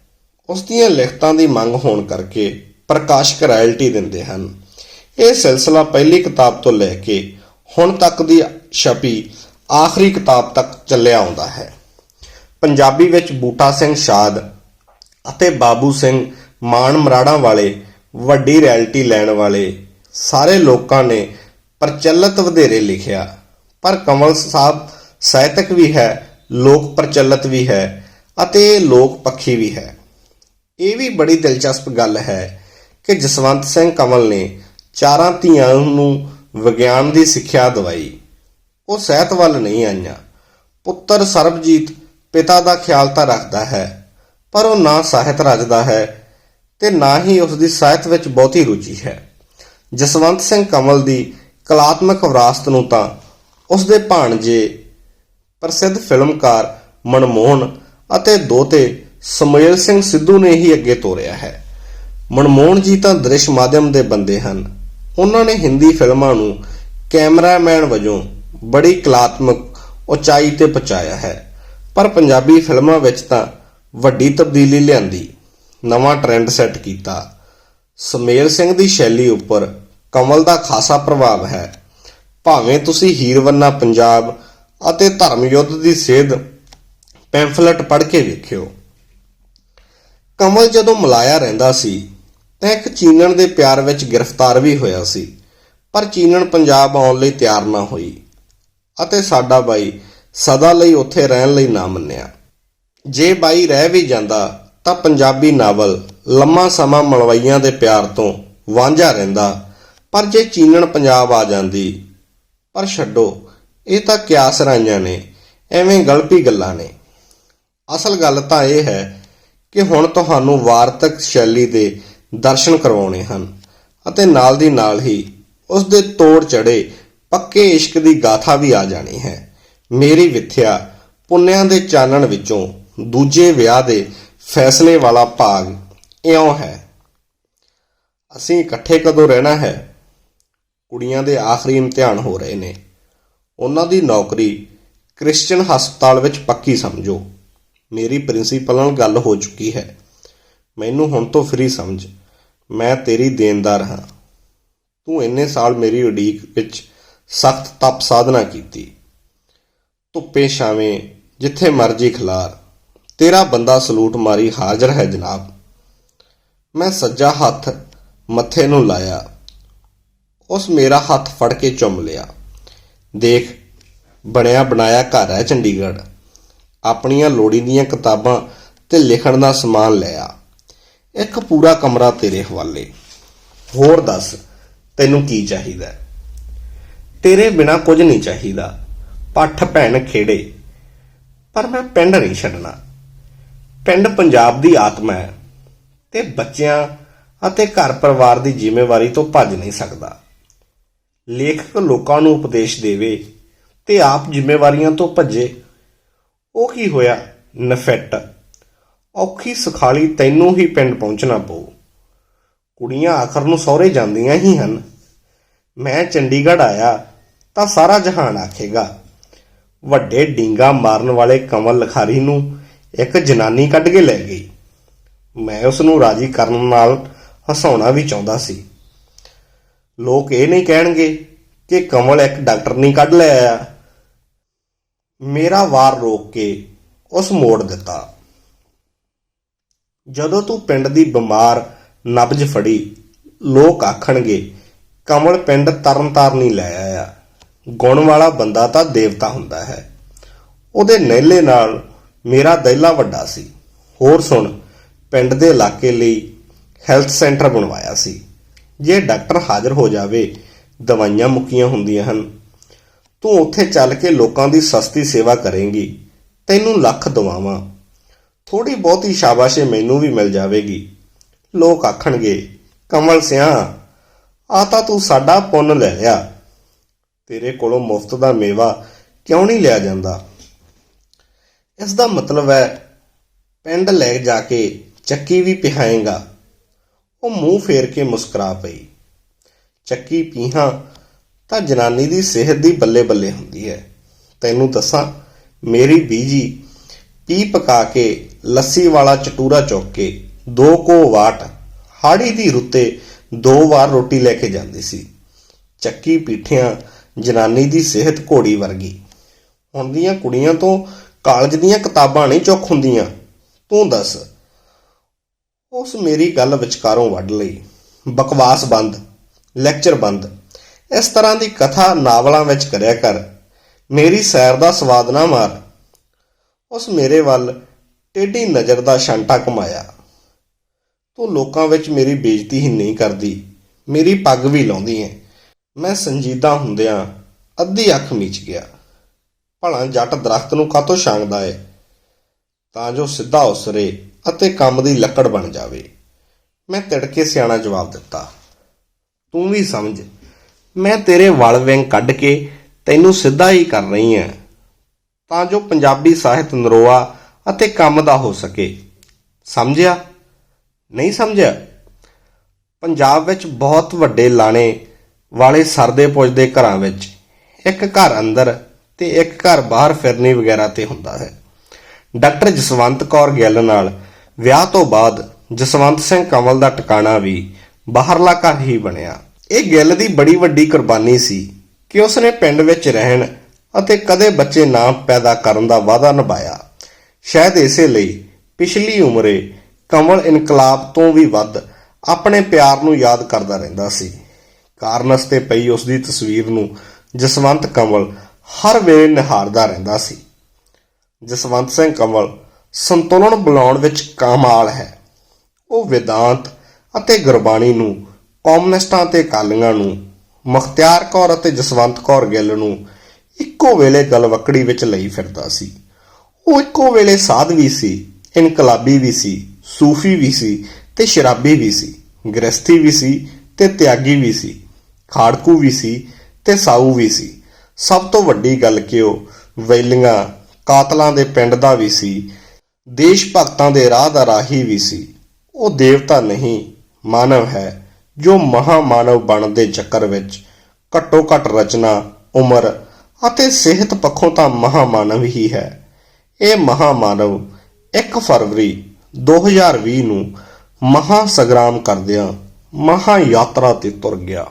ਉਸ ਦੀਆਂ ਲਿਖਤਾਂ ਦੀ ਮੰਗ ਹੋਣ ਕਰਕੇ ਪ੍ਰਕਾਸ਼ਕ ਰਾਇਲਟੀ ਦਿੰਦੇ ਹਨ। ਇਹ ਸਿਲਸਿਲਾ ਪਹਿਲੀ ਕਿਤਾਬ ਤੋਂ ਲੈ ਕੇ ਹੁਣ ਤੱਕ ਦੀ ਛਪੀ ਆਖਰੀ ਕਿਤਾਬ ਤੱਕ ਚੱਲਿਆ ਆਉਂਦਾ ਹੈ। ਪੰਜਾਬੀ ਵਿੱਚ ਬੂਟਾ ਸਿੰਘ ਸ਼ਾਦ ਅਤੇ ਬਾਬੂ ਸਿੰਘ ਮਾਨ ਮਰਾੜਾਂ ਵਾਲੇ ਵੱਡੀ ਰੈਲਿਟੀ ਲੈਣ ਵਾਲੇ ਸਾਰੇ ਲੋਕਾਂ ਨੇ ਪ੍ਰਚਲਿਤ ਵਧੇਰੇ ਲਿਖਿਆ। ਪਰ ਕਮਲ ਸਾਹਿਬ ਸਾਹਿਤਕ ਵੀ ਹੈ, ਲੋਕ ਪ੍ਰਚਲਿਤ ਵੀ ਹੈ ਅਤੇ ਲੋਕ ਪੱਖੀ ਵੀ ਹੈ। ਇਹ ਵੀ ਬੜੀ ਦਿਲਚਸਪ ਗੱਲ ਹੈ ਕਿ ਜਸਵੰਤ ਸਿੰਘ ਕਮਲ ਨੇ ਚਾਰਾਂ ਧੀਆਂ ਨੂੰ ਵਿਗਿਆਨ ਦੀ ਸਿੱਖਿਆ ਦਵਾਈ। ਉਹ ਸਾਹਿਤ ਵੱਲ ਨਹੀਂ ਆਈਆਂ। ਪੁੱਤਰ ਸਰਬਜੀਤ ਪਿਤਾ ਦਾ ਖਿਆਲ ਤਾਂ ਰੱਖਦਾ ਹੈ, ਪਰ ਉਹ ਨਾ ਸਾਹਿਤ ਰਚਦਾ ਹੈ ਤੇ ਨਾ ਹੀ ਉਸ ਦੀ ਸਾਹਿਤ ਵਿੱਚ ਬਹੁਤੀ ਰੁਚੀ ਹੈ। ਜਸਵੰਤ ਸਿੰਘ ਕਮਲ ਦੀ ਕਲਾਤਮਕ ਵਿਰਾਸਤ ਨੂੰ ਤਾਂ ਉਸ ਦੇ ਭਾਣਜੇ ਪ੍ਰਸਿੱਧ ਫਿਲਮਕਾਰ ਮਨਮੋਹਨ ਅਤੇ ਦੋਤੇ ਸਮੇਲ ਸਿੰਘ ਸਿੱਧੂ ਨੇ ਹੀ ਅੱਗੇ ਤੋਰਿਆ ਹੈ। ਮਨਮੋਹਨ ਜੀ ਤਾਂ ਦ੍ਰਿਸ਼ ਮਾਧਿਅਮ ਦੇ ਬੰਦੇ ਹਨ। ਉਹਨਾਂ ਨੇ ਹਿੰਦੀ ਫਿਲਮਾਂ ਨੂੰ ਕੈਮਰਾਮੈਨ ਵਜੋਂ ਬੜੀ ਕਲਾਤਮਕ ਉਚਾਈ ਤੇ ਪਹੁੰਚਾਇਆ ਹੈ। ਪਰ ਪੰਜਾਬੀ ਫਿਲਮਾਂ ਵਿੱਚ ਤਾਂ ਵੱਡੀ ਤਬਦੀਲੀ ਲਿਆਂਦੀ। ਨਵਾਂ ਟ੍ਰੈਂਡ ਸੈੱਟ ਕੀਤਾ। ਸਮੇਲ ਸਿੰਘ ਦੀ ਸ਼ੈਲੀ ਉੱਪਰ ਕਮਲ ਦਾ ਖਾਸਾ ਪ੍ਰਭਾਵ ਹੈ। ਭਾਵੇਂ ਤੁਸੀਂ ਹੀਰਵੰਨਾ ਪੰਜਾਬ ਅਤੇ ਧਰਮ ਯੁੱਧ ਦੀ ਸੇਧ ਪੈਂਫਲਟ ਪੜ੍ਹ ਕੇ ਵੇਖਿਓ। ਕਮਲ ਜਦੋਂ ਮਲਾਇਆ ਰਹਿੰਦਾ ਸੀ, ਤਾਂ ਇੱਕ ਚੀਨਣ ਦੇ ਪਿਆਰ ਵਿੱਚ ਗ੍ਰਿਫਤਾਰ ਵੀ ਹੋਇਆ ਸੀ, ਪਰ ਚੀਨਣ ਪੰਜਾਬ ਆਉਣ ਲਈ ਤਿਆਰ ਨਾ ਹੋਈ ਅਤੇ ਸਾਡਾ ਬਾਈ ਸਦਾ ਲਈ ਉੱਥੇ ਰਹਿਣ ਲਈ ਨਾ ਮੰਨਿਆ। ਜੇ ਬਾਈ ਰਹਿ ਵੀ ਜਾਂਦਾ ਤਾਂ ਪੰਜਾਬੀ ਨਾਵਲ ਲੰਮਾ ਸਮਾਂ ਮਲਵਈਆਂ ਦੇ ਪਿਆਰ ਤੋਂ ਵਾਂਝਾ ਰਹਿੰਦਾ, ਪਰ ਜੇ ਚੀਨਣ ਪੰਜਾਬ ਆ ਜਾਂਦੀ, ਪਰ ਛੱਡੋ, ਇਹ ਤਾਂ ਕਿਆਸ ਰਾਈਆਂ ਨੇ, ਐਵੇਂ ਗਲਪੀ ਗੱਲਾਂ ਨੇ। ਅਸਲ ਗੱਲ ਤਾਂ ਇਹ ਹੈ ਕਿ ਹੁਣ ਤੁਹਾਨੂੰ ਵਾਰਤਕ ਸ਼ੈਲੀ ਦੇ ਦਰਸ਼ਨ ਕਰਵਾਉਣੇ ਹਨ ਅਤੇ ਨਾਲ ਦੀ ਨਾਲ ਹੀ ਉਸ ਦੇ ਤੋੜ ਚੜੇ ਪੱਕੇ ਇਸ਼ਕ ਦੀ ਗਾਥਾ ਵੀ ਆ ਜਾਣੀ ਹੈ। ਮੇਰੀ ਵਿਥਿਆ ਪੁੰਨਿਆਂ ਦੇ ਚਾਨਣ ਵਿੱਚੋਂ ਦੂਜੇ ਵਿਆਹ ਦੇ ਫੈਸਲੇ ਵਾਲਾ ਭਾਗ ਇਉਂ ਹੈ। ਅਸੀਂ ਇਕੱਠੇ ਕਦੋਂ ਰਹਿਣਾ ਹੈ? ਕੁੜੀਆਂ ਦੇ ਆਖਰੀ ਇਮਤਿਹਾਨ ਹੋ ਰਹੇ ਨੇ। ਉਹਨਾਂ ਦੀ ਨੌਕਰੀ ਕ੍ਰਿਸਚੀਅਨ ਹਸਪਤਾਲ ਵਿੱਚ ਪੱਕੀ ਸਮਝੋ। ਮੇਰੀ ਪ੍ਰਿੰਸੀਪਲ ਨਾਲ ਗੱਲ ਹੋ ਚੁੱਕੀ ਹੈ। ਮੈਨੂੰ ਹੁਣ ਤੋਂ ਫ੍ਰੀ ਸਮਝ। ਮੈਂ ਤੇਰੀ ਦੇਣਦਾਰ ਹਾਂ। ਤੂੰ ਇੰਨੇ ਸਾਲ ਮੇਰੀ ਉਡੀਕ ਵਿੱਚ ਸਖਤ ਤਪ ਸਾਧਨਾ ਕੀਤੀ। ਧੁੱਪੇ ਛਾਵੇਂ, ਜਿੱਥੇ ਮਰਜ਼ੀ ਖਿਲਾਰ। ਤੇਰਾ ਬੰਦਾ ਸਲੂਟ ਮਾਰੀ ਹਾਜ਼ਰ ਹੈ ਜਨਾਬ। ਮੈਂ ਸੱਜਾ ਹੱਥ ਮੱਥੇ ਨੂੰ ਲਾਇਆ। ਉਸ ਮੇਰਾ ਹੱਥ ਫੜ ਕੇ ਚੁੰਮ ਲਿਆ। ਦੇਖ, ਬਣਿਆ ਬਣਾਇਆ ਘਰ ਹੈ ਚੰਡੀਗੜ੍ਹ। ਆਪਣੀਆਂ ਲੋੜੀਂਦੀਆਂ ਕਿਤਾਬਾਂ ਤੇ ਲਿਖਣ ਦਾ ਸਮਾਨ ਲਿਆ ਇੱਕ ਪੂਰਾ ਕਮਰਾ ਤੇਰੇ ਹਵਾਲੇ। ਹੋਰ ਦੱਸ, ਤੈਨੂੰ ਕੀ ਚਾਹੀਦਾ? ਤੇਰੇ ਬਿਨਾ ਕੁਝ ਨਹੀਂ ਚਾਹੀਦਾ। ਪੱਠ ਭੈਣ ਖੇੜੇ। ਪਰ ਮੈਂ ਪਿੰਡ ਨਹੀਂ ਛੱਡਣਾ। ਪਿੰਡ ਪੰਜਾਬ ਦੀ ਆਤਮਾ ਹੈ ਤੇ ਬੱਚਿਆਂ ਅਤੇ ਘਰ ਪਰਿਵਾਰ ਦੀ ਜ਼ਿੰਮੇਵਾਰੀ ਤੋਂ ਭੱਜ ਨਹੀਂ ਸਕਦਾ। ਲੇਖਕ ਲੋਕਾਂ ਨੂੰ ਉਪਦੇਸ਼ ਦੇਵੇ ਤੇ ਆਪ ਜ਼ਿੰਮੇਵਾਰੀਆਂ ਤੋਂ ਭੱਜੇ। ਉਹ ਕੀ ਹੋਇਆ? ਨਫੈਟ। ਔਖੀ ਸੁਖਾਲੀ ਤੈਨੂੰ ਹੀ ਪਿੰਡ ਪਹੁੰਚਣਾ ਪਊ। ਕੁੜੀਆਂ ਆਖਰ ਨੂੰ ਸਹੁਰੇ ਜਾਂਦੀਆਂ ਹੀ ਹਨ। ਮੈਂ ਚੰਡੀਗੜ੍ਹ ਆਇਆ ਤਾਂ ਸਾਰਾ ਜਹਾਨ ਆਖੇਗਾ। ਵੱਡੇ ਡੀਂਗਾ ਮਾਰਨ ਵਾਲੇ ਕਮਲ ਲਖਾਰੀ ਨੂੰ ਇੱਕ ਜਨਾਨੀ ਕੱਢ ਕੇ ਲੈ ਗਈ। ਮੈਂ ਉਸ ਨੂੰ ਰਾਜੀ ਕਰਨ ਨਾਲ ਹਸਾਉਣਾ ਵੀ ਚਾਹੁੰਦਾ ਸੀ। ਲੋਕ ਇਹ ਨਹੀਂ ਕਹਿਣਗੇ ਕਿ ਕਮਲ ਇੱਕ ਡਾਕਟਰ ਨਹੀਂ ਕੱਢ ਲੈ ਆਇਆ ਮੇਰਾ ਵਾਰ ਰੋਕ ਕੇ ਉਸ ਮੋੜ ਦਿੱਤਾ। ਜਦੋਂ ਤੂੰ ਪਿੰਡ ਦੀ ਬਿਮਾਰ ਨਬਜ ਫੜੀ, ਲੋਕ ਆਖਣਗੇ, ਕਮਲ ਪਿੰਡ ਤਰਨਤਾਰਨੀ ਲੈ ਆਇਆ। ਗੁਣ ਵਾਲਾ ਬੰਦਾ ਤਾਂ ਦੇਵਤਾ ਹੁੰਦਾ ਹੈ। ਉਹਦੇ ਨਹਿਲੇ ਨਾਲ ਮੇਰਾ ਦਹਿਲਾ ਵੱਡਾ ਸੀ। ਹੋਰ ਸੁਣ, ਪਿੰਡ ਦੇ ਇਲਾਕੇ ਲਈ ਹੈਲਥ ਸੈਂਟਰ ਬਣਵਾਇਆ ਸੀ। ਜੇ ਡਾਕਟਰ ਹਾਜ਼ਰ ਹੋ ਜਾਵੇ, ਦਵਾਈਆਂ ਮੁੱਕੀਆਂ ਹੁੰਦੀਆਂ ਹਨ। ਤੂੰ ਉੱਥੇ ਚੱਲ ਕੇ ਲੋਕਾਂ ਦੀ ਸਸਤੀ ਸੇਵਾ ਕਰੇਂਗੀ, ਤੈਨੂੰ ਲੱਖ ਦਵਾਵਾਂ। ਥੋੜੀ ਬਹੁਤੀ ਸ਼ਾਬਾਸ਼ੇ ਮੈਨੂੰ ਵੀ ਮਿਲ ਜਾਵੇਗੀ। ਲੋਕ ਆਖਣਗੇ, ਕਮਲ ਸਿਆ, ਆ ਤਾਂ ਤੂੰ ਸਾਡਾ ਪੁੰਨ ਲੈ ਲਿਆ। ਤੇਰੇ ਕੋਲੋਂ ਮੁਫਤ ਦਾ ਮੇਵਾ ਕਿਉਂ ਨਹੀਂ ਲਿਆ ਜਾਂਦਾ? ਇਸ ਦਾ ਮਤਲਬ ਹੈ ਪਿੰਡ ਲੈ ਜਾ ਕੇ ਚੱਕੀ ਵੀ ਪਿਹਾਏਗਾ। ਉਹ ਮੂੰਹ ਫੇਰ ਕੇ ਮੁਸਕਰਾ ਪਈ। ਚੱਕੀ ਪੀਹਾਂ ਤਾਂ ਜਨਾਨੀ ਦੀ ਸਿਹਤ ਦੀ ਬੱਲੇ ਬੱਲੇ ਹੁੰਦੀ ਹੈ। ਤੈਨੂੰ ਦੱਸਾਂ, ਮੇਰੀ ਬੀਜੀ ਪੀ ਪਕਾ ਕੇ ਲੱਸੀ ਵਾਲਾ ਚਟੂਰਾ ਚੁੱਕ ਕੇ ਦੋ ਕੋ ਵਾਟ ਹਾੜੀ ਦੀ ਰੁੱਤੇ ਦੋ ਵਾਰ ਰੋਟੀ ਲੈ ਕੇ ਜਾਂਦੀ ਸੀ। ਚੱਕੀ ਪੀਠਿਆਂ ਜਨਾਨੀ ਦੀ ਸਿਹਤ ਘੋੜੀ ਵਰਗੀ। ਹੁਣ ਦੀਆਂ ਕੁੜੀਆਂ ਤੋਂ ਕਾਲਜ ਦੀਆਂ ਕਿਤਾਬਾਂ ਨਹੀਂ ਚੁੱਕ ਹੁੰਦੀਆਂ। ਤੂੰ ਦੱਸ, ਉਸ ਮੇਰੀ ਗੱਲ ਵਿਚਕਾਰੋਂ ਵੱਢ ਲਈ। ਬਕਵਾਸ ਬੰਦ, ਲੈਕਚਰ ਬੰਦ। ਇਸ ਤਰ੍ਹਾਂ ਦੀ ਕਥਾ ਨਾਵਲਾਂ ਵਿੱਚ ਕਰਿਆ ਕਰ। ਮੇਰੀ ਸੈਰ ਦਾ ਸਵਾਦ ਨਾ ਮਾਰ। ਉਸ ਮੇਰੇ ਵੱਲ ਟੇਢੀ ਨਜ਼ਰ ਦਾ ਛਾਂਟਾ ਕਮਾਇਆ ਤੂੰ ਲੋਕਾਂ ਵਿੱਚ ਮੇਰੀ ਬੇਇੱਜ਼ਤੀ ਹੀ ਨਹੀਂ ਕਰਦੀ। ਮੇਰੀ ਪੱਗ ਵੀ ਲਾਉਂਦੀ ਐ ਮੈਂ ਸੰਜੀਦਾ ਹੁੰਦਿਆਂ ਅੱਧੀ ਅੱਖ ਮੀਚ ਗਿਆ। ਭਲਾ ਜੱਟ ਦਰਖਤ ਨੂੰ ਕਾਤੋਂ ਛਾਂਗਦਾ ਏ? ਤਾਂ ਜੋ ਸਿੱਧਾ ਉਸਰੇ ਅਤੇ ਕੰਮ ਦੀ ਲੱਕੜ ਬਣ ਜਾਵੇ। ਮੈਂ ਤਿੜਕੇ ਸਿਆਣਾ ਜਵਾਬ ਦਿੱਤਾ। ਤੂੰ ਵੀ ਸਮਝ। ਮੈਂ ਤੇਰੇ ਵਲ ਵਿੰਗ ਕੱਢ ਕੇ ਤੈਨੂੰ ਸਿੱਧਾ ਹੀ ਕਰ ਰਹੀ ਹਾਂ ਤਾਂ ਜੋ ਪੰਜਾਬੀ ਸਾਹਿਤ ਨਰੋਆ ਅਤੇ ਕੰਮ ਦਾ ਹੋ ਸਕੇ। ਸਮਝਿਆ? ਨਹੀਂ ਸਮਝਿਆ? ਪੰਜਾਬ ਵਿੱਚ ਬਹੁਤ ਵੱਡੇ ਲਾਣੇ ਵਾਲੇ ਸਰਦੇ ਪੁੱਜਦੇ ਘਰਾਂ ਵਿੱਚ ਇੱਕ ਘਰ ਅੰਦਰ ਤੇ ਇੱਕ ਘਰ ਬਾਹਰ ਫਿਰਨੀ ਵਗੈਰਾ ਤੇ ਹੁੰਦਾ ਹੈ। ਡਾਕਟਰ ਜਸਵੰਤ ਕੌਰ ਗਿੱਲ ਨਾਲ ਵਿਆਹ ਤੋਂ ਬਾਅਦ ਜਸਵੰਤ ਸਿੰਘ ਕਮਲ ਦਾ ਟਿਕਾਣਾ ਵੀ ਬਾਹਰਲਾ ਘਰ ਹੀ ਬਣਿਆ। ਇਹ ਗਿੱਲ ਦੀ ਬੜੀ ਵੱਡੀ ਕੁਰਬਾਨੀ ਸੀ ਕਿ ਉਸਨੇ ਪਿੰਡ ਵਿੱਚ ਰਹਿਣ ਅਤੇ ਕਦੇ ਬੱਚੇ ਨਾ ਪੈਦਾ ਕਰਨ ਦਾ ਵਾਅਦਾ ਨਿਭਾਇਆ। ਸ਼ਾਇਦ ਇਸੇ ਲਈ ਪਿਛਲੀ ਉਮਰੇ ਕਮਲ ਇਨਕਲਾਬ ਤੋਂ ਵੀ ਵੱਧ ਆਪਣੇ ਪਿਆਰ ਨੂੰ ਯਾਦ ਕਰਦਾ ਰਹਿੰਦਾ ਸੀ। ਕਾਰਨਸ ਤੇ ਪਈ ਉਸ ਦੀ ਤਸਵੀਰ ਨੂੰ ਜਸਵੰਤ ਕਮਲ ਹਰ ਵੇਲੇ ਨਿਹਾਰਦਾ ਰਹਿੰਦਾ ਸੀ। ਜਸਵੰਤ ਸਿੰਘ ਕੰਵਲ ਸੰਤੁਲਨ ਬਣਾਉਣ ਵਿੱਚ ਕਾਮਾਲ ਹੈ। ਉਹ ਵਿਦਾਂਤ ਅਤੇ ਗੁਰਬਾਣੀ ਨੂੰ, ਕਮਿਊਨਿਸਟਾਂ ਤੇ ਕਾਲੀਆਂ ਨੂੰ, ਮੁਖਤਿਆਰ ਕੌਰ ਅਤੇ ਜਸਵੰਤ ਕੌਰ ਗਿੱਲ ਨੂੰ ਇੱਕੋ ਵੇਲੇ ਗਲਵਕੜੀ ਵਿੱਚ ਲਈ ਫਿਰਦਾ ਸੀ। ਉਹ ਇੱਕੋ ਵੇਲੇ ਸਾਧ ਵੀ ਸੀ, ਇਨਕਲਾਬੀ ਵੀ ਸੀ, ਸੂਫੀ ਵੀ ਸੀ ਤੇ ਸ਼ਰਾਬੀ ਵੀ ਸੀ, ਗ੍ਰਸਥੀ ਵੀ ਸੀ ਤੇ ਤਿਆਗੀ ਵੀ ਸੀ, ਖਾੜਕੂ ਵੀ ਸੀ ਤੇ ਸਾਊ ਵੀ ਸੀ। ਸਭ ਤੋਂ ਵੱਡੀ ਗੱਲ ਕਿ ਉਹ ਵੈਲੀਆਂ, ਕਾਤਲਾਂ ਦੇ ਪਿੰਡ ਦਾ ਵੀ ਸੀ, ਦੇਸ਼ ਭਗਤਾਂ ਦੇ ਰਾਹ ਦਾ ਰਾਹੀ ਵੀ ਸੀ। ਉਹ ਦੇਵਤਾ ਨਹੀਂ, ਮਾਨਵ ਹੈ, ਜੋ ਮਹਾ ਮਾਨਵ ਬਣਨ ਦੇ ਚੱਕਰ ਵਿੱਚ ਘੱਟੋ ਘੱਟ ਰਚਨਾ, ਉਮਰ ਅਤੇ ਸਿਹਤ ਪੱਖੋਂ ਤਾਂ ਮਹਾ ਮਾਨਵ ਹੀ ਹੈ। ਇਹ ਮਹਾ ਮਾਨਵ 1 ਫਰਵਰੀ 2020 ਨੂੰ ਮਹਾ ਸੰਗਰਾਮ ਕਰਦਿਆਂ ਮਹਾ ਯਾਤਰਾ ਤੇ ਤੁਰ ਗਿਆ।